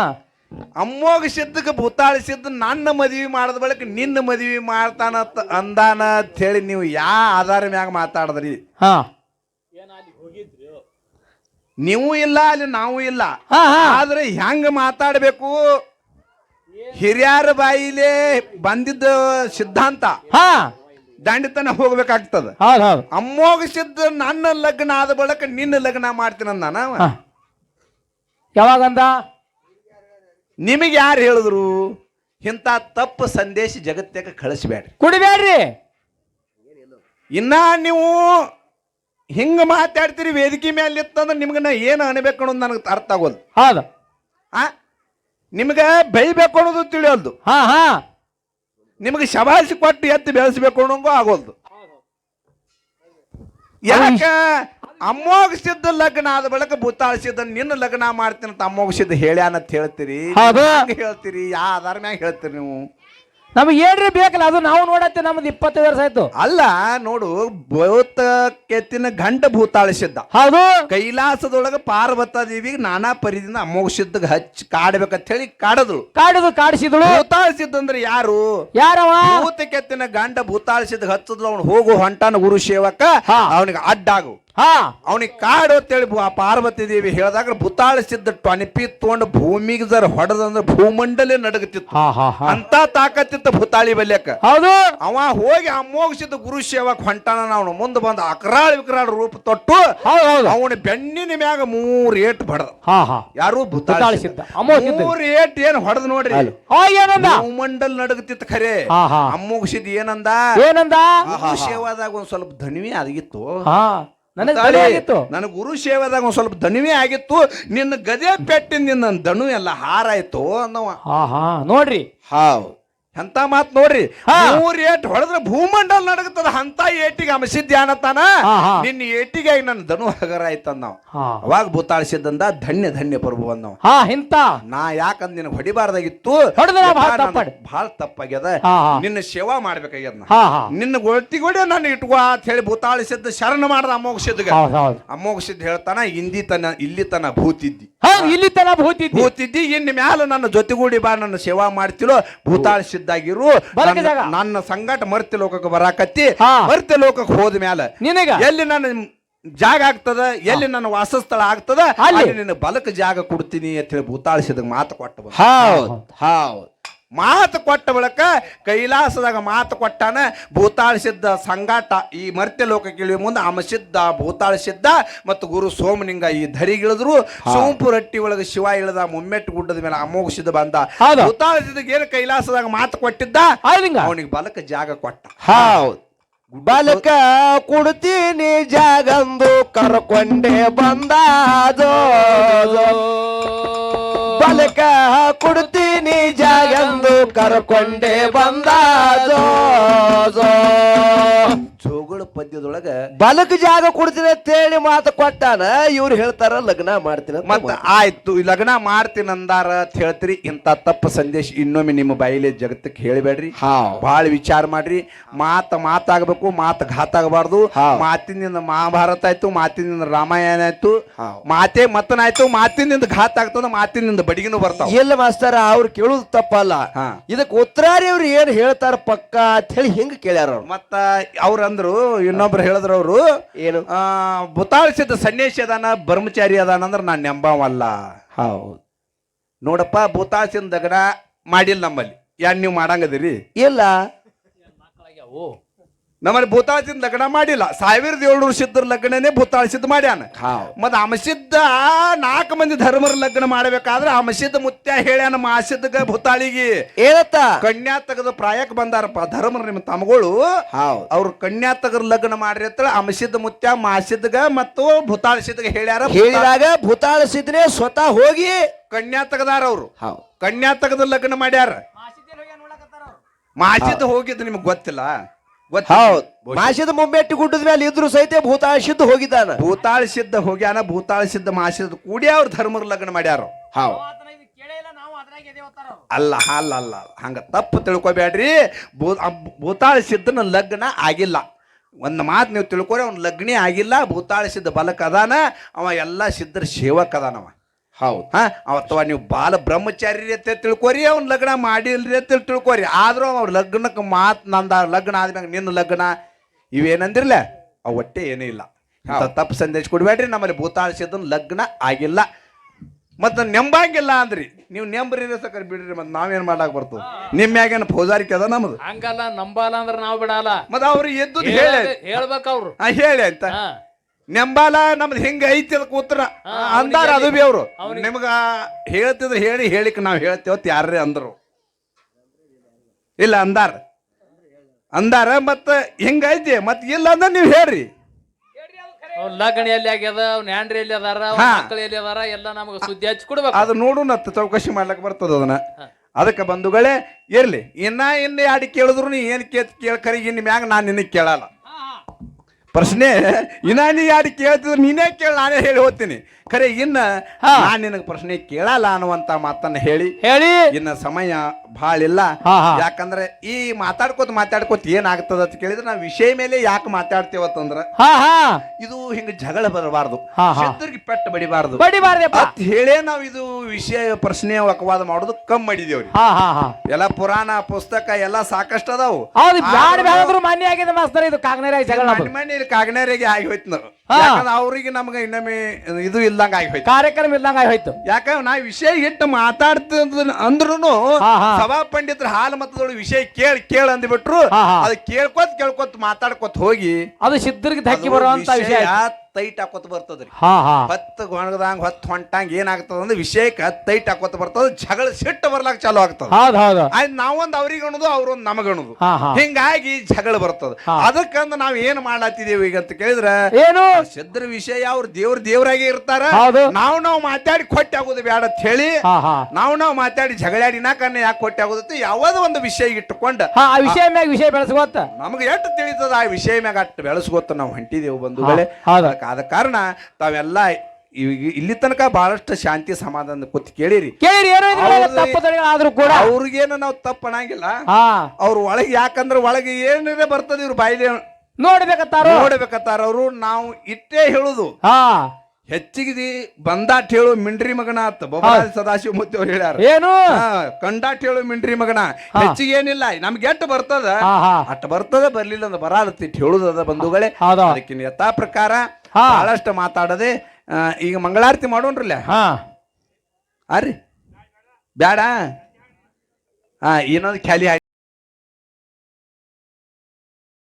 ಅಮ್ಮೋಗ ಭೂತಾಳ ಭೂತಾಳಿಸಿದ್ದು ನನ್ನ ಮದುವೆ ಮಾಡಿದ ಬಳಿಕ ನಿನ್ನ ಮದುವೆ ಮಾಡ್ತಾನ ಅಂದಾನ ಅಂತ ಹೇಳಿ ನೀವು ಯಾ ಆಧಾರ ಮ್ಯಾಗ ಮಾತಾಡದ್ರಿ? ಹಾ. ನೀವು ಇಲ್ಲ ಅಲ್ಲಿ ನಾವು ಇಲ್ಲ. ಹಾ ಹಾ. ಆದ್ರೆ ಹೆಂಗ ಮಾತಾಡಬೇಕು? ಹಿರಿಯರ ಬಾಯಿಲೆ ಬಂದಿದ್ದ ಸಿದ್ಧಾಂತ. ಹಾ. ದಂಡಿತನ ಹೋಗ್ಬೇಕಾಗ್ತದ. ಹೌದು ಹೌದು. ಅಮ್ಮೋಗ ಸಿದ್ದ ನನ್ನ ಲಗ್ನ ಆದ ಬಳಿಕ ನಿನ್ನ ಲಗ್ನ ಮಾಡ್ತೀನಿ ಅಂದಾನ ಅವ. ಹಾ. ಯಾವಾಗಂದ? ನಿಮಗೆ ಯಾರು ಹೇಳಿದ್ರು? ಇಂಥ ತಪ್ಪು ಸಂದೇಶ ಜಗತ್ತಕ್ಕೆ ಕಳಿಸ್ಬೇಡ್ರಿ. ಕುಡಿಬೇಡ್ರಿ. ಇನ್ನ ನೀವು ಹಿಂಗೆ ಮಾತಾಡ್ತೀರಿ ವೇದಿಕೆ ಮೇಲೆ ಇತ್ತಂದ್ರೆ ನಿಮ್ಗೆ ನಾ ಏನು ಅನ್ಬೇಕು ಅನ್ನೋದು ನನಗೆ ಅರ್ಥ ಆಗೋದು ಹೌದು. ಆ? ನಿಮ್ಗೆ ಬೈಬೇಕು ಅನ್ನೋದು ತಿಳಿಯೋದು ಹಾ ಹಾ. ನಿಮಗೆ ಶಬಾಯಿಸಿ ಕೊಟ್ಟು ಎತ್ತಿ ಬೆಳೆಸ್ಬೇಕು ಅನ್ನೋಂಗೂ ಆಗೋಲ್ದು. ಯಾಕ? ಅಮ್ಮೋಗ ಸಿದ್ಧ ಲಗ್ನ ಆದ ಬಳಿಕ ಭೂತಾಳಿಸಿದ್ದ ನಿನ್ನ ಲಗ್ನ ಮಾಡ್ತೀನಿ ಅಂತ ಅಮ್ಮೋಗ ಸಿದ್ಧ ಹೇಳ್ಯಾನ ಅಂತ ಹೇಳ್ತೀರಿ ಹೇಳ್ತೀರಿ? ಯಾ ಆಧಾರ ಮ್ಯಾಗ ಹೇಳ್ತೀರಿ ನೀವು? ನಮಗೆ ಏನ್ರಿ ಬೇಕಲ್ಲ ಅದು ನಾವು ನೋಡತ್ತೆ ನಮ್ದು ಇಪ್ಪತ್ತು ವರ್ಷ ಆಯ್ತು. ಅಲ್ಲ ನೋಡು ಭೂತ ಕೆತ್ತಿನ ಗಂಡ ಭೂತಾಳಿಸಿದ್ದ ಹೌದು. ಕೈಲಾಸದೊಳಗ ಪಾರ್ವತ ದೇವಿಗೆ ನಾನಾ ಪರಿದಿಂದ ಹಚ್ ಹಚ್ಚಿ ಕಾಡ್ಬೇಕಂತ ಹೇಳಿ ಕಾಡದಳು. ಕಾಡಿದು ಕಾಡಿಸಿದಳು. ಭೂತಾಳಿಸಿದ್ದಂದ್ರೆ ಯಾರು? ಯಾರವ? ಭೂತ ಕೆತ್ತಿನ ಗಂಡ ಭೂತಾಳಿಸಿದ್ ಹಚ್ಚದ್ಲು ಅವ್ನು ಹೋಗು ಹೊಂಟಾನ ಗುರು ಸೇವಕ ಹಾ. ಅವನಿಗೆ ಅಡ್ಡಾಗು. ಹಾ. ಅವನಿಗೆ ಕಾಡು ಅಂತೇಳಿ ಆ ಪಾರ್ವತಿ ದೇವಿ ಹೇಳಿದಾಗ ಭೂತಾಳಿಸಿದ್ದ ಟೊನಿಪಿ ತೊಗೊಂಡು ಭೂಮಿಗೆ ಜರ ಹೊಡೆದಂದ್ರೆ ಭೂಮಂಡಲೇ ನಡಗತಿತ್ತು ಅಂತ ತಾಕತ್ತಿತ್ತ ಭೂತಾಳಿ ಬಲ್ಯಕ್ಕ. ಹೌದು. ಅವ ಹೋಗಿ ಅಮ್ಮೋಗಿಸಿದ ಗುರು ಸೇವಕ್ ಹೊಂಟಾನ ಅವನು. ಮುಂದೆ ಬಂದ ಅಕ್ರಾಳ ವಿಕರಾಳ ರೂಪ ತೊಟ್ಟು ಅವನ ಬೆನ್ನಿನ ಮ್ಯಾಗ ಮೂರ್ ಏಟ್ ಬಡದ ಹಾ ಹಾ. ಯಾರು ಭೂತಾಳಿಸಿದ್ದ. ಮೂರ್ ಏಟ್ ಏನ್ ಹೊಡೆದ್ ನೋಡ್ರಿ. ಭೂಮಂಡಲ್ ನಡಗತಿತ್ತು ಖರೆ. ಅಮ್ಮೋಗಿಸಿದ್ ಏನಂದ? ಏನಂದ? ಗುರು ಸೇವಾದಾಗ ಒಂದ್ ಸ್ವಲ್ಪ ಧನಿವಿ ಅದಗಿತ್ತು ನನಗೆ ಆಗಿತ್ತು. ನನ್ನ ಗುರು ಸೇವಾದಾಗ ಒಂದ್ ಸ್ವಲ್ಪ ದಣಿವೆ ಆಗಿತ್ತು. ನಿನ್ನ ಗದೆ ಪೆಟ್ಟಿನ ನಿನ್ನ ದಣು ಎಲ್ಲ ಹಾರಾಯ್ತು ಅನ್ನವ ಹಾ ಹಾ ನೋಡ್ರಿ. ಹಾವ್. ಎಂತ ಮಾತ್ ನೋಡ್ರಿ. ಮೂರ್ ಏಟ್ ಹೊಡೆದ್ರೆ ಭೂಮಂಡಲ ನಡಗತದ ಅಂತ ಏಟಿಗೆ ಅಮಸಿದ್ಧ ಅನ್ನತಾನ. ನಿನ್ನ ಏಟಿಗೆ ನನ್ನ ಧನು ಹಗರ ಆಯ್ತಂದ ನಾವ್. ಅವಾಗ ಭೂತಾಳಿಸಿದ್ದಂದ ಧನ್ಯ ಧನ್ಯ ಪ್ರಭು ಅಂದವ್ ಇಂತ ನಾ ಯಾಕಂದ್ ನಿನ್ ಹೊಡಿಬಾರ್ದಾಗಿತ್ತು? ಬಹಳ ನನ್ನ. ತಪ್ಪಾಗ್ಯದ. ನಿನ್ನ ಸೇವಾ ಮಾಡ್ಬೇಕಾಗ್ಯದ ನಿನ್ನ ಗೊತ್ತಿಗೊಡೆ ನಾನು ಇಟ್ಕೋ ಅಂತ ಹೇಳಿ ಭೂತಾಳಿಸಿದ್ದ ಶರಣ ಮಾಡ್ದ ಅಮೋಘ ಅಮೋಘಸಿದ್ದ ಹೇಳ್ತಾನ ಹಿಂದಿ ತನ ಇಲ್ಲಿ ತನ ಭೂತಿದ್ದಿ. ಇಲ್ಲಿ ತನ ಭೂತಿದ್ದಿ. ಭೂತಿದ್ದಿ ಇನ್ ಮ್ಯಾಲ ನನ್ನ ಜೊತೆಗೂಡಿ ಬಾ ನನ್ನ ಸೇವಾ ಮಾಡ್ತಿಲೋ ಭೂತಾಳ ಸಿದ್ಧಾಗಿರು ಬಲಕ ನನ್ನ- ಜಾಗ. ನನ್ನ ಸಂಗಾಟ ಮರ್ತಿ ಲೋಕಕ್ಕೆ ಬರಾಕತ್ತಿ ಮರ್ತ್ಯ ಮರ್ತಿ ಲೋಕಕ್ಕೆ ಹೋದ ಮ್ಯಾಲ. ನಿನಗ? ಎಲ್ಲಿ ನನ್ನ ಜಾಗ ಆಗ್ತದ ಎಲ್ಲಿ ನನ್ನ ವಾಸಸ್ಥಳ ಆಗ್ತದ ಅಲ್ಲಿ. ನಿನ್ನ ಬಲಕ ಜಾಗ ಕೊಡ್ತೀನಿ ಅಂತ ಹೇಳಿ ಭೂತಾಳಿಸಿದ ಮಾತು ಕೊಟ್ಟ ಹೌದು ಹೌದ್. ಮಾತು ಕೊಟ್ಟ ಬಳಿಕ ಕೈಲಾಸದಾಗ ಮಾತು ಕೊಟ್ಟಾನ ಭೂತಾಳಿಸಿದ್ದ ಸಂಗಾಟ ಈ ಮರ್ತ್ಯ ಲೋಕಕ್ಕೆ ಇಳಿಯುವ ಮುಂದೆ ಆಮಸಿದ್ಧ ಭೂತಾಳ ಸಿದ್ಧ ಮತ್ತು ಗುರು ಸೋಮನಿಂಗ ಈ ಧರಿಗಿಳಿದ್ರು ಸೋಂಪು ರಟ್ಟಿ ಒಳಗೆ ಶಿವ ಇಳಿದ ಮುಮ್ಮೆಟ್ಟು ಗುಡ್ಡದ ಮೇಲೆ ಅಮೋಘಸಿದ ಬಂದ. ಭೂತಾಳ ಸಿದ್ಧಗೆ ಏನು ಕೈಲಾಸದಾಗ ಮಾತು ಕೊಟ್ಟಿದ್ದ? ಅವನಿಗೆ ಬಲಕ ಜಾಗ ಕೊಟ್ಟ. ಹೌದು. ಬಲಕ ಕೊಡ್ತೀನಿ ಜಾಗಂದು ಕರ್ಕೊಂಡೆ ಬಂದ ಬಲಕ ಕೊಡ್ತೀನಿ ಜಾಗಂದು ಕರ್ಕೊಂಡೆ ಬಂದ ಜೋಗಳ ಪದ್ಯದೊಳಗ ಬಲಕ ಜಾಗ ಕೊಡ್ತೀನಿ ಅಂತ ಹೇಳಿ ಮಾತು ಕೊಟ್ಟಾನ ಇವ್ರು ಹೇಳ್ತಾರ ಲಗ್ನ ಮಾಡ್ತೀನಿ ಮತ್ತ ಆಯ್ತು ಲಗ್ನ ಮಾಡ್ತೀನಿ ಅಂದಾರ ಅಂತ ಹೇಳ್ತೀರಿ ಇಂಥ ತಪ್ಪ ಸಂದೇಶ ಇನ್ನೊಮ್ಮೆ ನಿಮ್ಮ ಬಾಯಿಲೆ ಜಗತ್ತಕ್ಕೆ ಹೇಳಬೇಡ್ರಿ. ಬಾಳ ವಿಚಾರ ಮಾಡ್ರಿ ಮಾತ ಮಾತಾಗಬೇಕು ಮಾತ ಘಾತ ಆಗಬಾರ್ದು. ಮಾತಿನಿಂದ ಮಹಾಭಾರತ ಆಯ್ತು ಮಾತಿನಿಂದ ರಾಮಾಯಣ ಆಯ್ತು ಮಾತೆ ಮತ್ತನಾಯ್ತು ಮಾತಿನಿಂದ ಘಾತ ಆಗ್ತದ ಮಾತಿನಿಂದ ಬಡಿಗಿನೂ ಬರ್ತಾವ. ಇಲ್ಲ ಮಾಸ್ತರ ಅವ್ರು ಕೇಳುದು ತಪ್ಪಲ್ಲ. ಇದಕ್ಕೆ ಉತ್ತರಾರಿ ಅವ್ರು ಏನ್ ಹೇಳ್ತಾರ ಪಕ್ಕ ಅಂತ ಹೇಳಿ ಹಿಂಗ ಕೇಳ್ಯಾರ ಅವ್ರು. ಮತ್ತ ಅವ್ರ ಅಂದ್ರು ಇನ್ನೊಬ್ರು ಹೇಳಿದ್ರು ಅವರು ಏನು ಬುತಾಳಿಸಿದ ಸನ್ಯಾಸಿ ಅದಾನ ಬ್ರಹ್ಮಚಾರಿ ಅದಾನ ಅಂದ್ರೆ ನಾನು ನೆಂಬಾವಲ್ಲ ಹೌದು. ನೋಡಪ್ಪ ಭೂತಾಸಿನ ದಗಡ ಮಾಡಿಲ್ಲ ನಮ್ಮಲ್ಲಿ. ಯಾನ್ ನೀವು ಮಾಡಂಗದಿರಿ? ಇಲ್ಲ. ನಮ್ಮಲ್ಲಿ ಭೂತಾಳಿಸಿದ ಲಗ್ನ ಮಾಡಿಲ್ಲ. ಸಾವಿರದ ಏಳ್ನೂರು ಸಿದ್ಧರ ಲಗ್ನನೇ ಭೂತಾಳಸಿದ್ ಮಾಡ್ಯಾನ. ಹೌದ್. ಮತ್ ಅಮಸಿದ್ದ ನಾಲ್ಕು ಮಂದಿ ಧರ್ಮರ ಲಗ್ನ ಮಾಡ್ಬೇಕಾದ್ರೆ ಅಮಸಿದ್ದ ಮುತ್ಯ ಹೇಳ್ಯಾನ ಮಾಸಿದ್ಗ ಭೂತಾಳಿಗೆ. ಏನತ್ತ? ಕನ್ಯಾ ತೆಗೆದು ಪ್ರಾಯಕ್ಕೆ ಬಂದಾರಪ್ಪ ಧರ್ಮರ ನಿಮ್ಮ ತಮಗಳು ಹೌದ್ ಅವ್ರು ಕನ್ಯಾ ತಗದ ಲಗ್ನ ಮಾಡ್ರಿ ಅಂತ ಅಮಸಿದ್ದ ಮುತ್ಯ ಮಾಸಿದ್ಗ ಮತ್ತು ಭೂತಾಳಸಿದ್ಗ ಹೇಳ್ಯಾರ ಹೇಳಿದಾಗ ಭೂತಾಳ ಸಿದ್ಧನೇ ಸ್ವತಃ ಹೋಗಿ ಕನ್ಯಾ ತೆಗದಾರ ಅವ್ರು. ಹೌದ್ ಕನ್ಯಾ ತೆಗೆದು ಲಗ್ನ ಮಾಡ್ಯಾರ. ಮಾಸಿದ್ದ ಹೋಗಿದ್ದು ನಿಮ್ಗೆ ಗೊತ್ತಿಲ್ಲ. ಹೌದ್. ಮಾಸಿದ ಮುಂಬೆಟ್ಟಿ ಗುಡ್ಡದ ಮೇಲೆ ಇದ್ರು ಸಹಿತ ಭೂತಾಳ ಸಿದ್ಧ ಹೋಗಿದ್ದಾನ. ಭೂತಾಳ ಸಿದ್ಧ ಹೋಗ್ಯಾನ ಭೂತಾಳ ಸಿದ್ಧ ಮಾಸಿದ ಕೂಡಿ ಅವ್ರ ಧರ್ಮರ ಲಗ್ನ ಮಾಡ್ಯಾರ. ಹೌದ್ ಅಲ್ಲ ಅಲ್ಲ ಅಲ್ಲ ಹಂಗ ತಪ್ಪು ತಿಳ್ಕೊಬೇಡ್ರಿ ಭೂತಾಳ ಸಿದ್ಧನ ಲಗ್ನ ಆಗಿಲ್ಲ. ಒಂದು ಮಾತು ನೀವು ತಿಳ್ಕೊರಿ ಅವ್ನ ಲಗ್ನೇ ಆಗಿಲ್ಲ. ಭೂತಾಳ ಸಿದ್ಧ ಬಲಕ್ ಅದಾನ. ಅವ ಎಲ್ಲ ಸಿದ್ಧರ ಸೇವಕ್ ಅದಾನವ. ಹೌದ್. ಹಾ ಅಥವಾ ನೀವು ಬಾಲ ಬ್ರಹ್ಮಚಾರಿ ಅಂತ ತಿಳ್ಕೊರಿ ಅವ್ನ ಲಗ್ನ ಮಾಡಿಲ್ರಿ ಅಂತ ತಿಳ್ಕೊರಿ. ಆದ್ರೂ ಅವ್ರ ಲಗ್ನಕ್ಕೆ ಮಾತು ನಂದ ಲಗ್ನ ಆದ್ಮ್ಯಾಗ ನಿನ್ನ ಲಗ್ನ ಇವೇನಂದಿರ್ಲ? ಅವ್ ಒಟ್ಟೆ ಏನೂ ಇಲ್ಲ. ತಪ್ಪು ಸಂದೇಶ ಕೊಡ್ಬೇಡ್ರಿ ನಮ್ಮಲ್ಲಿ ಭೂತಾಳಿಸಿದ ಲಗ್ನ ಆಗಿಲ್ಲ. ಮತ್ತು ನೆಂಬಂಗಿಲ್ಲ ಅಂದ್ರಿ. ನೀವು ನೆಂಬ್ರಿ ಸಕರ್ ಬಿಡ್ರಿ ಮತ್ತೆ ನಾವೇನ್ ಮಾಡಕ್ ಬರ್ತದೆ ನಿಮ್ಮ ಮ್ಯಾಗೇನು ಫೌಜಾರಿಕೆ ಅದ ನಮ್ದು? ಹಂಗಲ್ಲ ನಂಬಲ್ಲ ಅಂದ್ರೆ ನಾವು ಬಿಡಲ್ಲ. ಮತ್ತೆ ಅವ್ರು ಎದ್ದು ಹೇಳಿ ಹೇಳ್ಬೇಕು ಅವ್ರು. ಹೇಳಿ ಅಂತ. ಹಾ. ನೆಂಬಾಲ ನಮ್ದು ಹಿಂಗ ಐತಿ ಅದಕ್ಕೆ ಉತ್ತರ. ಅಂದಾರ ಅದು ಬಿ ಅವರು. ನಿಮ್ಗ ಹೇಳ್ತಿದ್ರೆ ಹೇಳಿ ಹೇಳಿಕ್ ನಾವು ಹೇಳ್ತೇವತ್ ಯಾರೇ ಅಂದ್ರು. ಇಲ್ಲ ಅಂದಾರ. ಅಂದಾರ ಮತ್ತ ಹಿಂಗ ಐತಿ ಮತ್ ಇಲ್ಲ ಅಂದ್ರೆ ನೀವು ಹೇಳ್ರಿ. ಅವ್ನ ಲಗ್ನ ಎಲ್ಲಿ ಆಗ್ಯದ ಅವ್ನ ಹ್ಯಾಂಡ್ರಿ ಎಲ್ಲಿ ಅದಾರ ಮಕ್ಕಳು ಎಲ್ಲಿ ಅದಾರ ಎಲ್ಲ ನಮಗೆ ಸುದ್ದಿ ಹಚ್ಚಿ ಕೊಡ್ಬೇಕು. ಅದು ನೋಡು ನತ್ತ ಚೌಕಶಿ ಮಾಡ್ಲಕ್ ಬರ್ತದ ಅದನ್ನ. ಅದಕ್ಕೆ ಬಂಧುಗಳೇ ಇರ್ಲಿ. ಇನ್ನ ಇನ್ನ ಯಾಡಿ ಕೇಳಿದ್ರು ನೀ ಏನ್ ಕೇಳ್ ಕರಿ ಇನ್ ಮ್ಯಾಗ ನಾನು ನಿನ್ನ ಕೇಳಲ್ಲ. ಪ್ರಶ್ನೆ ಇನ್ನ ನೀ ಯಾರು ಕೇಳ್ತಿದ್ರು ನೀನೇ ಕೇಳಿ ನಾನೇ ಹೇಳಿ ಹೋಗ್ತೀನಿ. ಖರೆ ಇನ್ನ ನಾನ್ ನಿನಗೆ ಪ್ರಶ್ನೆ ಕೇಳಲ್ಲ ಅನ್ನುವಂತ ಮಾತನ್ನ ಹೇಳಿ. ಹೇಳಿ. ಇನ್ನ ಸಮಯ ಭಾಳ ಇಲ್ಲ ಹಾ, ಹಾ. ಯಾಕಂದ್ರೆ ಈ ಮಾತಾಡ್ಕೋತ ಮಾತಾಡ್ಕೋತ ಏನಾಗ್ತದ ಅಂತ ಕೇಳಿದ್ರೆ ನಾವು ವಿಷಯ ಮೇಲೆ ಯಾಕೆ ಮಾತಾಡ್ತೇವತ್ತಂದ್ರ ಹಾ ಹಾ. ಇದು ಹಿಂಗ ಜಗಳ ಬರಬಾರ್ದು. ಹಾ, ಹಾ. ಸಿದ್ಧರಿಗೆ ಪೆಟ್ಟು ಬಡಿಬಾರ್ದು. ಬಡಿಬಾರ್ದಪ್ಪ. ಅತ್ ಹೇಳೇ ನಾವು ಇದು ವಿಷಯ ಪ್ರಶ್ನೆ ಅಪವಾದ ಮಾಡೋದು ಕಮ್ಮಿ ಮಾಡಿದೇವ್ರಿ ಹಾ ಹಾ ಹಾ. ಎಲ್ಲ ಪುರಾಣ ಪುಸ್ತಕ ಎಲ್ಲ ಸಾಕಷ್ಟು ಅದಾವು. ಹೌದು ಬ್ಯಾಡ ಬ್ಯಾಡದ್ರು ಮಾನ್ಯ ಆಗಿದೆ ಮಾಸ್ತರ್ ಇದು ಕಾಗ್ನೇರ ಜಗಳ ನಮ್ದು. ಇಲ್ಲಿ ಕಾಗ್ನೇರಿಗೆ ಆಗಿ ಹೋಯ್ತು ನಾವು. ಯಾಕಂದ್ರೆ ಅವ್ರಿಗೆ ನಮ್ಗೆ ಇನ್ನೊಮ್ಮೆ ಇದು ಇಲ್ದಂಗ ಆಗಿ ಹೋಯ್ತು ಕಾರ್ಯಕ್ರಮ ಇಲ್ದಂಗ ಹೋಯ್ತು ಯಾಕಂದ್ರೆ ನಾ ವಿಷಯ ಇಟ್ಟು ಮಾತಾಡ್ತಿದ್ ಅಂದ್ರೂ. ಸಭಾ ಪಂಡಿತರ ಹಾಲು ಮತದೊಳಗೆ ವಿಷಯ ಕೇಳಿ ಕೇಳ ಅಂದ್ಬಿಟ್ರು. ಅದು ಕೇಳ್ಕೊತ್ ಕೇಳ್ಕೊತ್ ಮಾತಾಡ್ಕೊತ್ ಹೋಗಿ ಅದು ಸಿದ್ಧರಿಗೆ ಧಕ್ಕಿ ಬರುವಂತ ವಿಷಯ. ತೈಟ್ ಹಾಕೋತ ಬರ್ತದ್ರಿ. ಹಾ ಹಾ. ಹೊತ್ತು ಗೊಣಗದಂಗ ಹೊತ್ತು ಹೊಂಟಂಗ ಏನಾಗ್ತದ ಅಂದ್ರೆ ವಿಷಯಕ್ಕೆ ತೈಟ್ ಹಾಕೋತ ಬರ್ತದ ಜಗಳ ಸಿಟ್ಟು ಬರ್ಲಾಕ್ ಚಾಲು ಆಗ್ತದ. ಹೌದು ಹೌದು. ಆಯ್ತು ನಾವೊಂದ್ ಅವ್ರಿಗೆ ಅಣುದು ಅವ್ರೊಂದ್ ನಮಗ್ ಅಣುದು ಹಾ, ಹಾ. ಹಿಂಗಾಗಿ ಜಗಳ ಬರ್ತದ. ಹಾ. ಅದಕ್ಕಂದ ನಾವ್ ಏನ್ ಮಾಡ್ಲಾತಿದೇವಿ ಈಗ ಅಂತ ಕೇಳಿದ್ರ ಏನು? ಸಿದ್ಧರ ವಿಷಯ ಅವ್ರ ದೇವ್ರ ದೇವ್ರಾಗೆ ಇರ್ತಾರ. ಹೌದು. ನಾವು ನಾವು ಮಾತಾಡಿ ಕೊಟ್ಟೆ ಆಗೋದು ಬೇಡ ಅಂತ ಹೇಳಿ ಹಾ ಹಾ. ನಾವು ನಾವು ಮಾತಾಡಿ ಜಗಳಾಡಿನಾಕನ್ನ ಯಾಕೆ ಕೊಟ್ಟೆ ಆಗೋದತ್ತೆ ಯಾವುದೋ ಒಂದು ವಿಷಯ ಇಟ್ಟುಕೊಂಡ ಹಾ ಆ ವಿಷಯ ಮ್ಯಾಗ ವಿಷಯ ಬೆಳೆಸ್ಕೋತ ನಮ್ಗೆ ಎಷ್ಟು ತಿಳಿತದ ಆ ವಿಷಯ ಮ್ಯಾಗ ಅಷ್ಟು ಬೆಳೆಸ್ಕೊತ ನಾವು ಹೊಂಟಿದೇವು ಬಂಧುಗಳೇ. ಹಾ, ಹೌದು. ಅದಕ್ಕೆ ಆದ ಕಾರಣ ತಾವೆಲ್ಲ ಇಲ್ಲಿ ತನಕ ಬಹಳಷ್ಟು ಶಾಂತಿ ಸಮಾಧಾನ ಕೂತ್ ಕೇಳಿರಿ. ಕೇಳಿ ಏನೋ ಇದ್ರೊಳಗೆ ಹೌದು. ತಪ್ಪು ತಡೆಗಳಾದ್ರೂ ಕೂಡ ಅವ್ರಿಗೇನು ನಾವು ತಪ್ಪು ಅನ್ನಂಗಿಲ್ಲ. ಹಾ. ಅವ್ರ ಒಳಗೆ ಯಾಕಂದ್ರೆ ಒಳಗೆ ಏನಿದೆ ಬರ್ತದ ಇವ್ರ ಬಾಯಿಲೆ ನೋಡ್ಬೇಕತ್ತಾರು. ನೋಡ್ಬೇಕತ್ತಾರ ಅವರು ನಾವು ಇಟ್ಟೇ ಹೇಳುದು. ಹಾ. ಹೆಚ್ಚಿಗೆ ಬಂದಾಟ್ ಹೇಳು ಮಿಂಡ್ರಿ ಮಗನ ಅಂತ ಬೊಬ್ಬರಾಜ ಸದಾಶಿವ ಮೂರ್ತಿ ಅವ್ರು ಹೇಳ್ಯಾರ. ಏನು? ಹಾ, ಕಂಡಾಟ್ ಹೇಳು ಮಿಂಡ್ರಿ ಮಗನ. ಹೆಚ್ಚಿಗೆ ಏನಿಲ್ಲ ನಮ್ಗೆ ಎಟ್ಟು ಬರ್ತದ? ಹಾ ಹಾ. ಅಟ್ ಬರ್ತದ ಬರ್ಲಿಲ್ಲ ಅಂದ್ರೆ ಹೇಳುದ ಹೇಳುದದ ಬಂಧುಗಳೇ. ಹೌದು. ಅದಕ್ಕಿನ್ನ ಯಥಾ ಪ್ರಕಾರ. ಬಹಳಷ್ಟು ಮಾತಾಡದೆ ಈಗ ಮಂಗಳಾರತಿ ಮಾಡೋಣ್ರಲ್ಲ? ಹಾ. ಅರಿ ಬೇಡ ಹಾ ಏನೋ ಖಾಲಿ